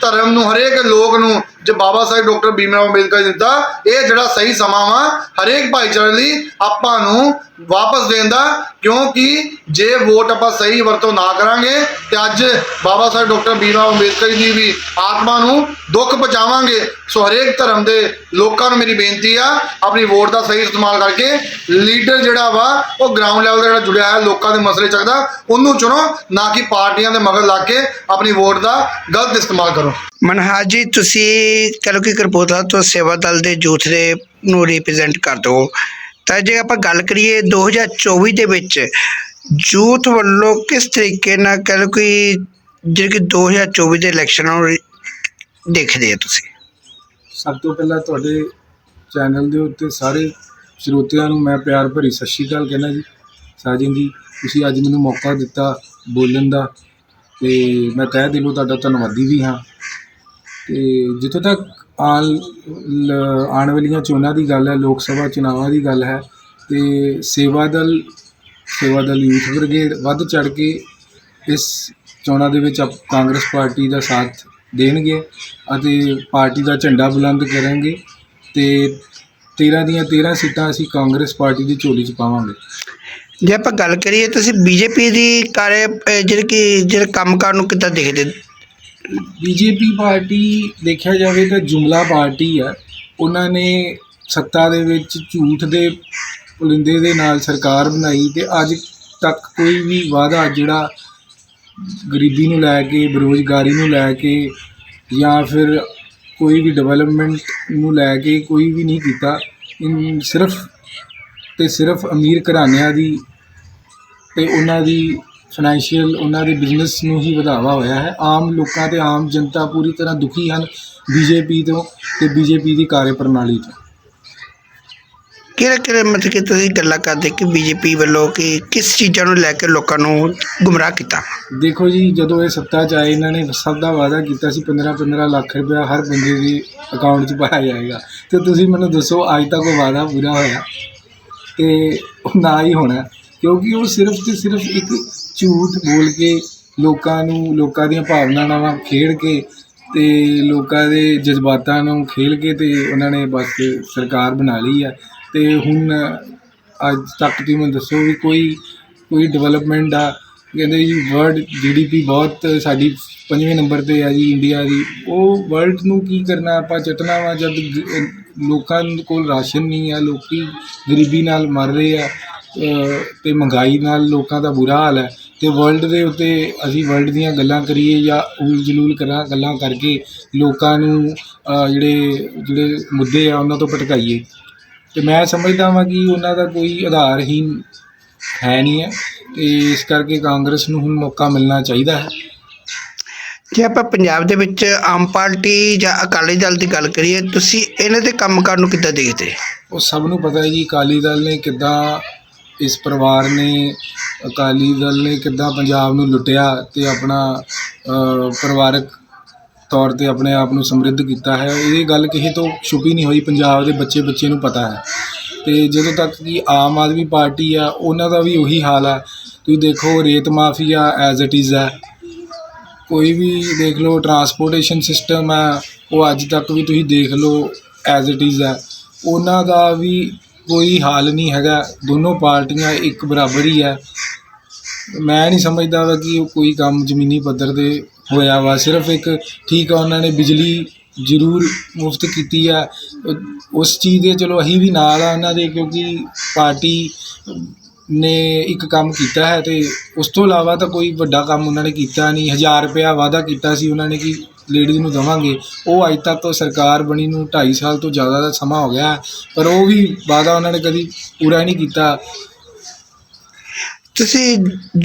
ਧਰਮ ਨੂੰ, ਹਰੇਕ ਲੋਕ ਨੂੰ, ਜੇ ਬਾਬਾ ਸਾਹਿਬ ਡਾਕਟਰ ਭੀਮ ਰਾਓ ਅੰਬੇਦਕਰ ਨੇ ਦਿੱਤਾ, ਇਹ ਜਿਹੜਾ ਸਹੀ ਸਮਾਂ ਵਾ, ਹਰੇਕ ਭਾਈਚਾਰੇ ਲਈ ਆਪਾਂ ਨੂੰ ਵਾਪਸ ਦੇਣ ਦਾ, ਕਿਉਂਕਿ ਜੇ ਵੋਟ ਆਪਾਂ ਸਹੀ ਵਰਤੋਂ ਨਾ ਕਰਾਂਗੇ ਤੇ ਅੱਜ ਬਾਬਾ ਸਾਹਿਬ ਡਾਕਟਰ ਭੀਮ ਅੰਬੇਦਕਰ ਜੀ ਦੀ ਵੀ ਆਤਮਾ ਨੂੰ ਦੁੱਖ ਪਹੁੰਚਾਵਾਂਗੇ, ਸੋ ਹਰੇਕ ਧਰਮ ਦੇ ਲੋਕਾਂ ਨੂੰ ਮੇਰੀ ਬੇਨਤੀ ਆ, ਆਪਣੀ ਵੋਟ ਦਾ ਸਹੀ ਇਸਤੇਮਾਲ ਕਰਕੇ ਲੀਡਰ ਜਿਹੜਾ ਵਾ, ਉਹ ਗਰਾਊਂਡ ਲੈਵਲ ਤੇ ਜਿਹੜਾ ਜੁੜਿਆ ਹੈ ਲੋਕਾਂ ਦੇ ਮਸਲੇ ਚੱਕਦਾ, ਉਹਨੂੰ ਚੁਣੋ, ਨਾ ਕਿ ਪਾਰਟੀਆਂ ਦੇ ਮਗਰ ਲੱਗ ਕੇ ਆਪਣੀ ਵੋਟ ਦਾ ਗਲਤ ਇਸਤੇਮਾਲ ਕਰੋ। ਮਨਹਾਜ ਜੀ, ਤੁਸੀਂ ਕਹੋ ਕਿ ਕਰਪੂਰਥਲਾ ਤੋਂ ਸੇਵਾ ਦਲ ਦੇ ਜੂਥ ਦੇ ਨੂੰ ਰਿਪਰੈਜ਼ੈਂਟ ਕਰਦੇ ਹੋ ਤਾਂ ਜੇ ਆਪਾਂ ਗੱਲ ਕਰੀਏ 2024 ਦੇ ਵਿੱਚ ਯੂਥ ਵੱਲੋਂ ਕਿਸ ਤਰੀਕੇ ਨਾਲ ਕਹਿ ਲਓ ਕਿ ਜਿਹੜੇ ਕਿ 2024 ਦੇ ਇਲੈਕਸ਼ਨਾਂ ਨੂੰ ਦੇਖਦੇ ਆ ਤੁਸੀਂ? ਸਭ ਤੋਂ ਪਹਿਲਾਂ ਤੁਹਾਡੇ ਚੈਨਲ ਦੇ ਉੱਤੇ ਸਾਰੇ ਸਰੋਤਿਆਂ ਨੂੰ ਮੈਂ ਪਿਆਰ ਭਰੀ ਸਤਿ ਸ਼੍ਰੀ ਅਕਾਲ ਕਹਿੰਦਾ ਜੀ। ਸਾਜਨ ਜੀ, ਤੁਸੀਂ ਅੱਜ ਮੈਨੂੰ ਮੌਕਾ ਦਿੱਤਾ ਬੋਲਣ ਦਾ ਤੇ ਮੈਂ ਤਹਿ ਦਿਲੋਂ ਤੁਹਾਡਾ ਧੰਨਵਾਦੀ ਵੀ ਹਾਂ। ਤੇ ਜਿੱਥੋਂ ਤੱਕ ਆਉਣ ਲ- ਆਉਣ ਵਾਲੀਆਂ ਚੋਣਾਂ ਦੀ ਗੱਲ ਹੈ, ਲੋਕ ਸਭਾ ਚੁਣਾਵਾਂ ਦੀ ਗੱਲ ਹੈ, ਤੇ ਸੇਵਾ ਦਲ ਸੇਵਾ ਦਲ ਯੂਥ ਬ੍ਰਿਗੇਡ ਵੱਧ ਚੜ ਕੇ ਇਸ ਚੋਣਾਂ ਦੇ ਵਿੱਚ ਆਪ- ਕਾਂਗਰਸ ਪਾਰਟੀ ਦਾ ਸਾਥ ਦੇਣਗੇ ਅਤੇ ਪਾਰਟੀ ਦਾ ਝੰਡਾ ਬੁਲੰਦ ਕਰਾਂਗੇ ਤੇ 13 ਦੀਆਂ 13 ਸੀਟਾਂ ਅਸੀਂ ਕਾਂਗਰਸ ਪਾਰਟੀ ਦੀ ਝੋਲੀ 'ਚ ਪਾਵਾਂਗੇ। ਜੇ ਆਪਾਂ ਗੱਲ ਕਰੀਏ ਤੁਸੀਂ ਬੀਜੇਪੀ ਦੀ ਕਾਰੇ ਅਹ ਜਿਹੜੇ ਕਿ ਜਿਹੜੇ ਕੰਮਕਾਰ ਨੂੰ ਕਿੱਦਾਂ ਦੇਖਦੇ? ਬੀਜੇਪੀ ਪਾਰਟੀ ਦੇਖਿਆ ਜਾਵੇ ਤਾਂ ਜੁਮਲਾ ਪਾਰਟੀ ਹੈ ਉਹਨਾਂ ਨੇ ਸੱਤਾ ਦੇ ਵਿੱਚ ਝੂਠ ਦੇ ਪੁਲਿੰਦੇ ਦੇ ਨਾਲ ਸਰਕਾਰ ਬਣਾਈ ਤੇ ਅੱਜ ਤੱਕ ਕੋਈ ਵੀ ਵਾਅਦਾ ਜਿਹੜਾ ਗਰੀਬੀ ਨੂੰ ਲੈ ਕੇ, ਬੇਰੁਜ਼ਗਾਰੀ ਨੂੰ ਲੈ ਕੇ ਜਾਂ ਫਿਰ ਕੋਈ ਵੀ ਡਿਵੈਲਪਮੈਂਟ ਨੂੰ ਲੈ ਕੇ ਕੋਈ ਵੀ ਨਹੀਂ ਕੀਤਾ, ਇਨ ਸਿਰਫ ਤੇ ਸਿਰਫ ਅਮੀਰ ਘਰਾਣਿਆਂ ਦੀ ਤੇ ਉਹਨਾਂ ਦੀ ਫਾਈਨੈਂਸ਼ੀਅਲ ਉਹਨਾਂ ਦੇ ਬਿਜ਼ਨਸ ਨੂੰ ਹੀ ਵਧਾਵਾ ਹੋਇਆ ਹੈ। ਆਮ ਲੋਕਾਂ ਤੇ ਆਮ ਜਨਤਾ ਪੂਰੀ ਤਰ੍ਹਾਂ ਦੁਖੀ ਹਨ, ਬੀਜੇਪੀ ਤੋਂ ਤੇ ਬੀਜੇਪੀ ਦੀ ਕਾਰਜਪ੍ਰਣਾਲੀ ਤੋਂ। ਕਿਹੜੇ ਕਿਹੜੇ ਮਤਲਬ ਕਿ ਤੁਸੀਂ ਗੱਲਾਂ ਕਰਦੇ ਕਿ ਬੀਜੇਪੀ ਵੱਲੋਂ ਕਿ ਕਿਸ ਚੀਜ਼ਾਂ ਨੂੰ ਲੈ ਕੇ ਲੋਕਾਂ ਨੂੰ ਗੁੰਮਰਾਹ ਕੀਤਾ? ਦੇਖੋ ਜੀ, ਜਦੋਂ ਇਹ ਸੱਤਾ 'ਚ ਆਏ, ਇਹਨਾਂ ਨੇ ਸਭ ਦਾ ਵਾਅਦਾ ਕੀਤਾ ਸੀ 15 15 ਲੱਖ ਰੁਪਇਆ ਹਰ ਬੰਦੇ ਦੇ ਅਕਾਊਂਟ 'ਚ ਪਾਇਆ ਜਾਏਗਾ। ਤੇ ਤੁਸੀਂ ਮੈਨੂੰ ਦੱਸੋ, ਅੱਜ ਤੱਕ ਉਹ ਵਾਅਦਾ ਪੂਰਾ ਹੋਇਆ? ਤੇ ਉਹ ਨਾ ਹੀ ਹੋਣਾ, ਕਿਉਂਕਿ ਉਹ ਸਿਰਫ ਤੇ ਸਿਰਫ ਇੱਕ ਝੂਠ ਬੋਲ ਕੇ ਲੋਕਾਂ ਨੂੰ, ਲੋਕਾਂ ਦੀਆਂ ਭਾਵਨਾਵਾਂ ਨਾਲ ਖੇਡ ਕੇ ਤੇ ਲੋਕਾਂ ਦੇ ਜਜ਼ਬਾਤਾਂ ਨੂੰ ਖੇਲ ਕੇ ਤੇ ਉਹਨਾਂ ਨੇ ਬਸ ਸਰਕਾਰ ਬਣਾ ਲਈ ਹੈ ਤੇ ਹੁਣ ਅੱਜ ਤੱਕ ਤੁਸੀਂ ਮੈਨੂੰ ਦੱਸੋ ਵੀ ਕੋਈ ਕੋਈ ਡਿਵੈਲਪਮੈਂਟ ਆ ਕਹਿੰਦੇ ਜੀ ਵਰਲਡ ਜੀਡੀਪੀ ਬਹੁਤ ਸਾਡੀ ਪੰਜਵੇਂ ਨੰਬਰ ਤੇ ਆ ਜੀ ਇੰਡੀਆ ਦੀ। ਉਹ ਵਰਲਡ ਨੂੰ ਕੀ ਕਰਨਾ ਆਪਾਂ ਚਟਣਾ ਵਾ ਜਦ ਲੋਕਾਂ ਕੋਲ ਰਾਸ਼ਨ ਨਹੀਂ ਆ ਲੋਕੀ ਗਰੀਬੀ ਨਾਲ ਮਰ ਰਹੇ ਆ ਅ, ਤੇ ਮਹਿੰਗਾਈ ਨਾਲ ਲੋਕਾਂ ਦਾ ਬੁਰਾ ਹਾਲ ਹੈ। ਤੇ ਵਰਲਡ ਦੇ ਉੱਤੇ ਅਸੀਂ ਵਰਲਡ ਦੀਆਂ ਗੱਲਾਂ ਕਰੀਏ ਜਾਂ ਉਲ ਜਲੂਲ ਕਰਾਂ ਗੱਲਾਂ ਕਰਕੇ ਲੋਕਾਂ ਨੂੰ ਜਿਹੜੇ ਜਿਹੜੇ ਮੁੱਦੇ ਆ ਉਹਨਾਂ ਤੋਂ ਭਟਕਾਈਏ। ਤੇ ਮੈਂ ਸਮਝਦਾ ਹਾਂ ਕਿ ਉਹਨਾਂ ਦਾ ਕੋਈ ਆਧਾਰਹੀਨ ਹੈ ਨਹੀਂ ਹੈ ਤੇ ਇਸ ਕਰਕੇ ਕਾਂਗਰਸ ਨੂੰ ਹੁਣ ਮੌਕਾ ਮਿਲਣਾ ਚਾਹੀਦਾ ਹੈ। ਜੇ ਆਪਾਂ ਪੰਜਾਬ ਦੇ ਵਿੱਚ ਆਮ ਪਾਰਟੀ ਜਾਂ ਅਕਾਲੀ ਦਲ ਦੀ ਗੱਲ ਕਰੀਏ ਤੁਸੀਂ ਇਹਨਾਂ ਦੇ ਕੰਮਕਾਰ ਨੂੰ ਕਿੱਦਾਂ ਦੇਖਦੇ? ਉਹ ਸਭ ਨੂੰ ਪਤਾ ਹੈ ਜੀ ਅਕਾਲੀ ਦਲ ਨੇ ਕਿੱਦਾਂ ਇਸ ਪਰਿਵਾਰ ਨੇ ਅਕਾਲੀ ਦਲ ਨੇ ਕਿੱਦਾਂ ਪੰਜਾਬ ਨੂੰ ਲੁੱਟਿਆ ਤੇ ਆਪਣਾ ਪਰਿਵਾਰਕ ਤੌਰ ਤੇ ਆਪਣੇ ਆਪ ਨੂੰ ਸਮਰਿੱਧ ਕੀਤਾ ਹੈ। ਇਹ ਗੱਲ ਕਿਸੇ ਤੋਂ ਛੁਪੀ ਨਹੀਂ ਹੋਈ, ਪੰਜਾਬ ਦੇ ਬੱਚੇ ਬੱਚੇ ਨੂੰ ਪਤਾ ਹੈ। ਤੇ ਜਦੋਂ ਤੱਕ ਕਿ ਆਮ ਆਦਮੀ ਪਾਰਟੀ ਆ, ਉਹਨਾਂ ਦਾ ਵੀ ਉਹੀ ਹਾਲ ਹੈ ਤੁਸੀਂ ਦੇਖੋ, ਰੇਤ ਮਾਫੀਆ ਐਜ਼ ਇਟ ਇਜ਼ ਹੈ ਕੋਈ ਵੀ ਦੇਖ ਲਓ ਟਰਾਂਸਪੋਰਟੇਸ਼ਨ ਸਿਸਟਮ ਹੈ ਉਹ ਅੱਜ ਤੱਕ ਵੀ ਤੁਸੀਂ ਦੇਖ ਲਓ ਐਜ਼ ਇਟ ਇਜ਼ ਹੈ ਉਹਨਾਂ ਦਾ ਵੀ ਕੋਈ ਹਾਲ ਨਹੀਂ ਹੈਗਾ। ਦੋਨੋਂ ਪਾਰਟੀਆਂ ਇੱਕ ਬਰਾਬਰ ਹੀ ਹੈ ਮੈਂ ਨਹੀਂ ਸਮਝਦਾ ਵਾ ਕਿ ਉਹ ਕੋਈ ਕੰਮ ਜ਼ਮੀਨੀ ਪੱਧਰ ਤੇ ਹੋਇਆ ਵਾ। ਸਿਰਫ ਇੱਕ ਠੀਕ ਆ, ਉਹਨਾਂ ਨੇ ਬਿਜਲੀ ਜ਼ਰੂਰ ਮੁਫਤ ਕੀਤੀ ਆ। ਉਸ ਚੀਜ਼ ਦੇ ਚਲੋ ਅਸੀਂ ਵੀ ਨਾਲ ਆ ਉਹਨਾਂ ਦੇ, ਕਿਉਂਕਿ ਪਾਰਟੀ ਨੇ ਇੱਕ ਕੰਮ ਕੀਤਾ ਹੈ ਤੇ ਉਸ ਤੋਂ ਇਲਾਵਾ ਤਾਂ ਕੋਈ ਵੱਡਾ ਕੰਮ ਉਹਨਾਂ ਨੇ ਕੀਤਾ ਨਹੀਂ। 1000 ਰੁਪਇਆ ਵਾਅਦਾ ਕੀਤਾ ਸੀ ਉਹਨਾਂ ਨੇ ਕਿ ਲੇਡੀਜ਼ ਨੂੰ ਦੇਵਾਂਗੇ। ਉਹ ਅੱਜ ਤੱਕ ਸਰਕਾਰ ਬਣੀ ਨੂੰ 2.5 ਸਾਲ ਤੋਂ ਜ਼ਿਆਦਾ ਦਾ ਸਮਾਂ ਹੋ ਗਿਆ। ਪਰ ਉਹ ਵੀ ਵਾਅਦਾ ਉਹਨਾਂ ਨੇ ਕਦੀ ਪੂਰਾ ਨਹੀਂ ਕੀਤਾ। ਤੁਸੀਂ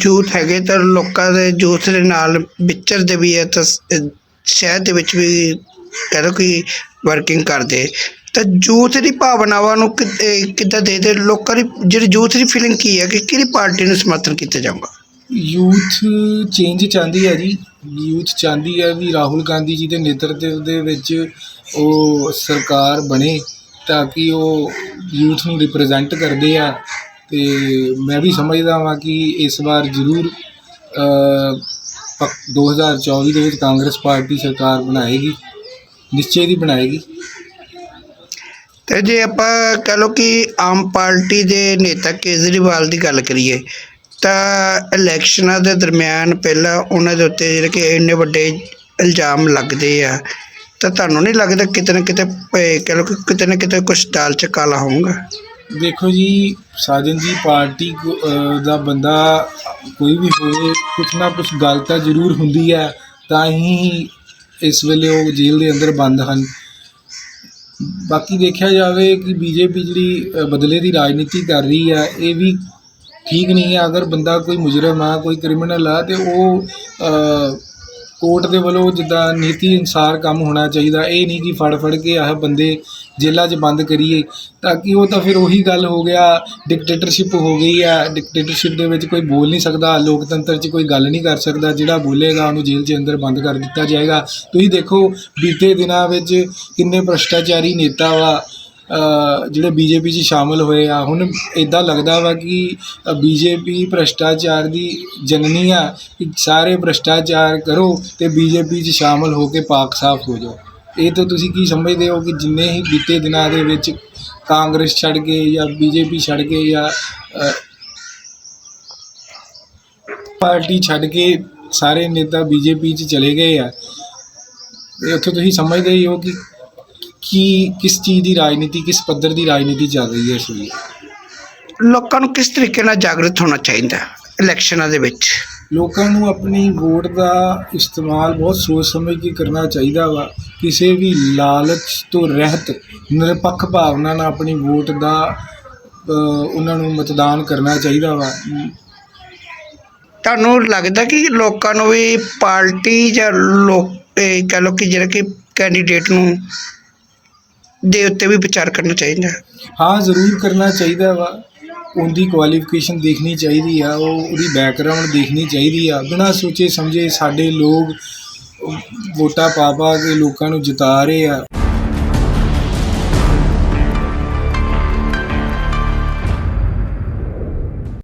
ਯੂਥ ਹੈਗੇ ਤਾਂ ਲੋਕਾਂ ਦੇ ਯੂਥ ਦੇ ਨਾਲ ਵਿਚਰਦੇ ਵੀ ਹੈ ਤਾਂ ਸ਼ਹਿਰ ਦੇ ਵਿੱਚ ਵੀ ਕਹਿ ਲਓ ਕਿ ਵਰਕਿੰਗ ਕਰਦੇ। ਤਾਂ ਯੂਥ ਦੀ ਭਾਵਨਾਵਾਂ ਨੂੰ ਕਿ- ਕਿੱਦਾਂ ਦੇ ਲੋਕਾਂ ਦੀ ਜਿਹੜੀ ਯੂਥ ਦੀ ਫੀਲਿੰਗ ਕੀ ਹੈ ਕਿ ਕਿਹੜੀ ਪਾਰਟੀ ਨੂੰ ਸਮਰਥਨ ਕੀਤਾ ਜਾਊਗਾ? ਯੂਥ ਚੇਂਜ ਚਾਹੁੰਦੀ ਹੈ ਜੀ। ਯੂਥ ਚਾਹੁੰਦੀ ਹੈ ਵੀ ਰਾਹੁਲ ਗਾਂਧੀ ਜੀ ਦੇ ਨੇਤਰਤਵ ਦੇ ਵਿੱਚ ਉਹ ਸਰਕਾਰ ਬਣੇ ਤਾਂ ਕਿ ਉਹ ਯੂਥ ਨੂੰ ਰਿਪਰੈਜ਼ੈਂਟ ਕਰਦੇ ਆ। ਤੇ ਮੈਂ ਵੀ ਸਮਝਦਾ ਹਾਂ ਕਿ ਇਸ ਵਾਰ ਜ਼ਰੂਰ ਅ, ਪੱਕ- 2024 ਦੇ ਵਿੱਚ ਕਾਂਗਰਸ ਪਾਰਟੀ ਸਰਕਾਰ ਬਣਾਏਗੀ ਨਿਸ਼ਚੇ ਦੀ ਬਣਾਏਗੀ। ਤੇ ਜੇ ਆਪਾਂ ਕਹ ਲਓ ਕਿ ਆਮ ਪਾਰਟੀ ਦੇ ਨੇਤਾ ਕੇਜਰੀਵਾਲ ਦੀ ਗੱਲ ਕਰੀਏ ਤਾਂ ਇਲੈਕਸ਼ਨਾਂ ਦੇ ਦਰਮਿਆਨ ਪਹਿਲਾਂ ਉਹਨਾਂ ਦੇ ਉੱਤੇ ਜਿਹੜੇ ਕਿ ਇੰਨੇ ਵੱਡੇ ਇਲਜ਼ਾਮ ਲੱਗਦੇ ਆ ਤਾਂ ਤੁਹਾਨੂੰ ਨਹੀਂ ਲੱਗਦਾ ਕਿਤੇ ਨਾ ਕਿਤੇ ਪ- ਕਹਿ ਲਓ ਕਿ ਕਿਤੇ ਨਾ ਕਿਤੇ ਕੁਝ ਦਾਲ ਚ ਕਾਲਾ ਹੋਊਗਾ? ਦੇਖੋ ਜੀ, ਸਾਜਨ ਜੀ, ਪਾਰਟੀ ਕੋ- ਦਾ ਬੰਦਾ ਕੋਈ ਵੀ ਹੋਵੇ, ਕੁਛ ਨਾ ਕੁਛ ਗੱਲ ਤਾਂ ਜ਼ਰੂਰ ਹੁੰਦੀ ਹੈ, ਤਾਂ ਹੀ ਇਸ ਵੇਲੇ ਉਹ ਜੇਲ੍ਹ ਦੇ ਅੰਦਰ ਬੰਦ ਹਨ। ਬਾਕੀ ਦੇਖਿਆ ਜਾਵੇ ਕਿ ਬੀਜੇਪੀ ਜਿਹੜੀ ਬਦਲੇ ਦੀ ਰਾਜਨੀਤੀ ਕਰ ਰਹੀ ਹੈ, ਇਹ ਵੀ ਠੀਕ ਨਹੀਂ ਹੈ। ਅਗਰ ਬੰਦਾ ਕੋਈ ਮੁਜਰਮ ਆ, ਕੋਈ ਕ੍ਰਿਮੀਨਲ ਆ, ਤੇ ਉਹ ਕੋਰਟ ਦੇ ਵੱਲੋਂ ਜਿੱਦਾਂ ਨੀਤੀ ਅਨੁਸਾਰ ਕੰਮ ਹੋਣਾ ਚਾਹੀਦਾ, ਇਹ ਨਹੀਂ ਕਿ ਫੜ ਫੜ ਕੇ ਆਹ ਬੰਦੇ ਜੇਲ੍ਹਾਂ 'ਚ ਬੰਦ ਕਰੀਏ ਤਾਂ ਕਿ ਉਹ ਤਾਂ ਫਿਰ ਉਹੀ ਗੱਲ ਹੋ ਗਿਆ ਡਿਕਟੇਟਰਸ਼ਿਪ ਹੋ ਗਈ ਆ। ਡਿਕਟੇਟਰਸ਼ਿਪ ਦੇ ਵਿੱਚ ਕੋਈ ਬੋਲ ਨਹੀਂ ਸਕਦਾ ਲੋਕਤੰਤਰ 'ਚ ਕੋਈ ਗੱਲ ਨਹੀਂ ਕਰ ਸਕਦਾ ਜਿਹੜਾ ਬੋਲੇਗਾ ਉਹਨੂੰ ਜੇਲ੍ਹ 'ਚ ਅੰਦਰ ਬੰਦ ਕਰ ਦਿੱਤਾ ਜਾਏਗਾ। ਤੁਸੀਂ ਦੇਖੋ ਬੀਤੇ ਦਿਨਾਂ ਵਿੱਚ ਕਿੰਨੇ ਭ੍ਰਸ਼ਟਾਚਾਰੀ ਨੇਤਾ ਵਾ ਅ, ਜਿਹੜੇ ਬੀਜੇਪੀ 'ਚ ਸ਼ਾਮਲ ਹੋਏ ਆ। ਹੁਣ ਇਦਾਂ ਲੱਗਦਾ ਵਾ ਕਿ ਬੀਜੇਪੀ ਭ੍ਰਸ਼ਟਾਚਾਰ ਦੀ ਜਨਨੀ ਆ ਕਿ ਸਾਰੇ ਭ੍ਰਸ਼ਟਾਚਾਰ ਕਰੋ ਤੇ ਬੀਜੇਪੀ 'ਚ ਸ਼ਾਮਲ ਹੋ ਕੇ ਪਾਕ ਸਾਫ਼ ਹੋ ਜਾਓ। ਇਹ ਤਾਂ ਤੁਸੀਂ ਕੀ ਸਮਝਦੇ ਹੋ ਕਿ ਜਿੰਨੇ ਹੀ ਬੀਤੇ ਦਿਨਾਂ ਦੇ ਵਿੱਚ ਕਾਂਗਰਸ ਛੱਡ ਕੇ ਜਾਂ ਬੀਜੇਪੀ ਛੱਡ ਕੇ ਜਾਂ ਪਾਰਟੀ ਛੱਡ ਕੇ ਸਾਰੇ ਨੇਤਾ ਬੀਜੇਪੀ 'ਚ ਚਲੇ ਗਏ ਆ ਤੇ ਉੱਥੇ ਤੁਸੀਂ ਸਮਝਦੇ ਹੀ ਹੋ ਕਿ ਕੀ, ਕਿਸ ਚੀਜ਼ ਦੀ ਰਾਜਨੀਤੀ, ਕਿਸ ਪੱਧਰ ਦੀ ਰਾਜਨੀਤੀ ਚੱਲ ਰਹੀ ਹੈ ਇਸ ਵੇਲੇ? ਲੋਕਾਂ ਨੂੰ ਕਿਸ ਤਰੀਕੇ ਨਾਲ ਜਾਗਰੂਕ ਹੋਣਾ ਚਾਹੀਦਾ ਇਲੈਕਸ਼ਨਾਂ ਦੇ ਵਿੱਚ? ਲੋਕਾਂ ਨੂੰ ਆਪਣੀ ਵੋਟ ਦਾ ਇਸਤੇਮਾਲ ਬਹੁਤ ਸੋਚ ਸਮਝ ਕੇ ਕਰਨਾ ਚਾਹੀਦਾ ਵਾ। ਕਿਸੇ ਵੀ ਲਾਲਚ ਤੋਂ ਰਹਿਤ ਨਿਰਪੱਖ ਭਾਵਨਾ ਨਾਲ ਆਪਣੀ ਵੋਟ ਦਾ ਉਹਨਾਂ ਨੂੰ ਮਤਦਾਨ ਕਰਨਾ ਚਾਹੀਦਾ ਵਾ। ਤੁਹਾਨੂੰ ਲੱਗਦਾ ਕਿ ਲੋਕਾਂ ਨੂੰ ਵੀ ਪਾਰਟੀ ਜਾਂ ਲੋਕ ਇਹ ਕਹਿ ਲਓ ਕਿ ਜਿਹੜਾ ਕਿ ਕੈਂਡੀਡੇਟ ਨੂੰ ਦੇ ਉੱਤੇ ਵੀ ਵਿਚਾਰ ਕਰਨਾ ਚਾਹੀਦਾ? ਹਾਂ ਜ਼ਰੂਰ ਕਰਨਾ ਚਾਹੀਦਾ ਵਾ। ਉਹਦੀ ਕੁਆਲੀਫਿਕੇਸ਼ਨ ਦੇਖਣੀ ਚਾਹੀਦੀ ਆ, ਉਹ ਉਹਦੀ ਬੈਕਗ੍ਰਾਉਂਡ ਦੇਖਣੀ ਚਾਹੀਦੀ ਆ। ਬਿਨਾਂ ਸੋਚੇ ਸਮਝੇ ਸਾਡੇ ਲੋਕ ਵੋਟਾਂ ਪਾ ਪਾ ਕੇ ਲੋਕਾਂ ਨੂੰ ਜਿਤਾ ਰਹੇ ਆ।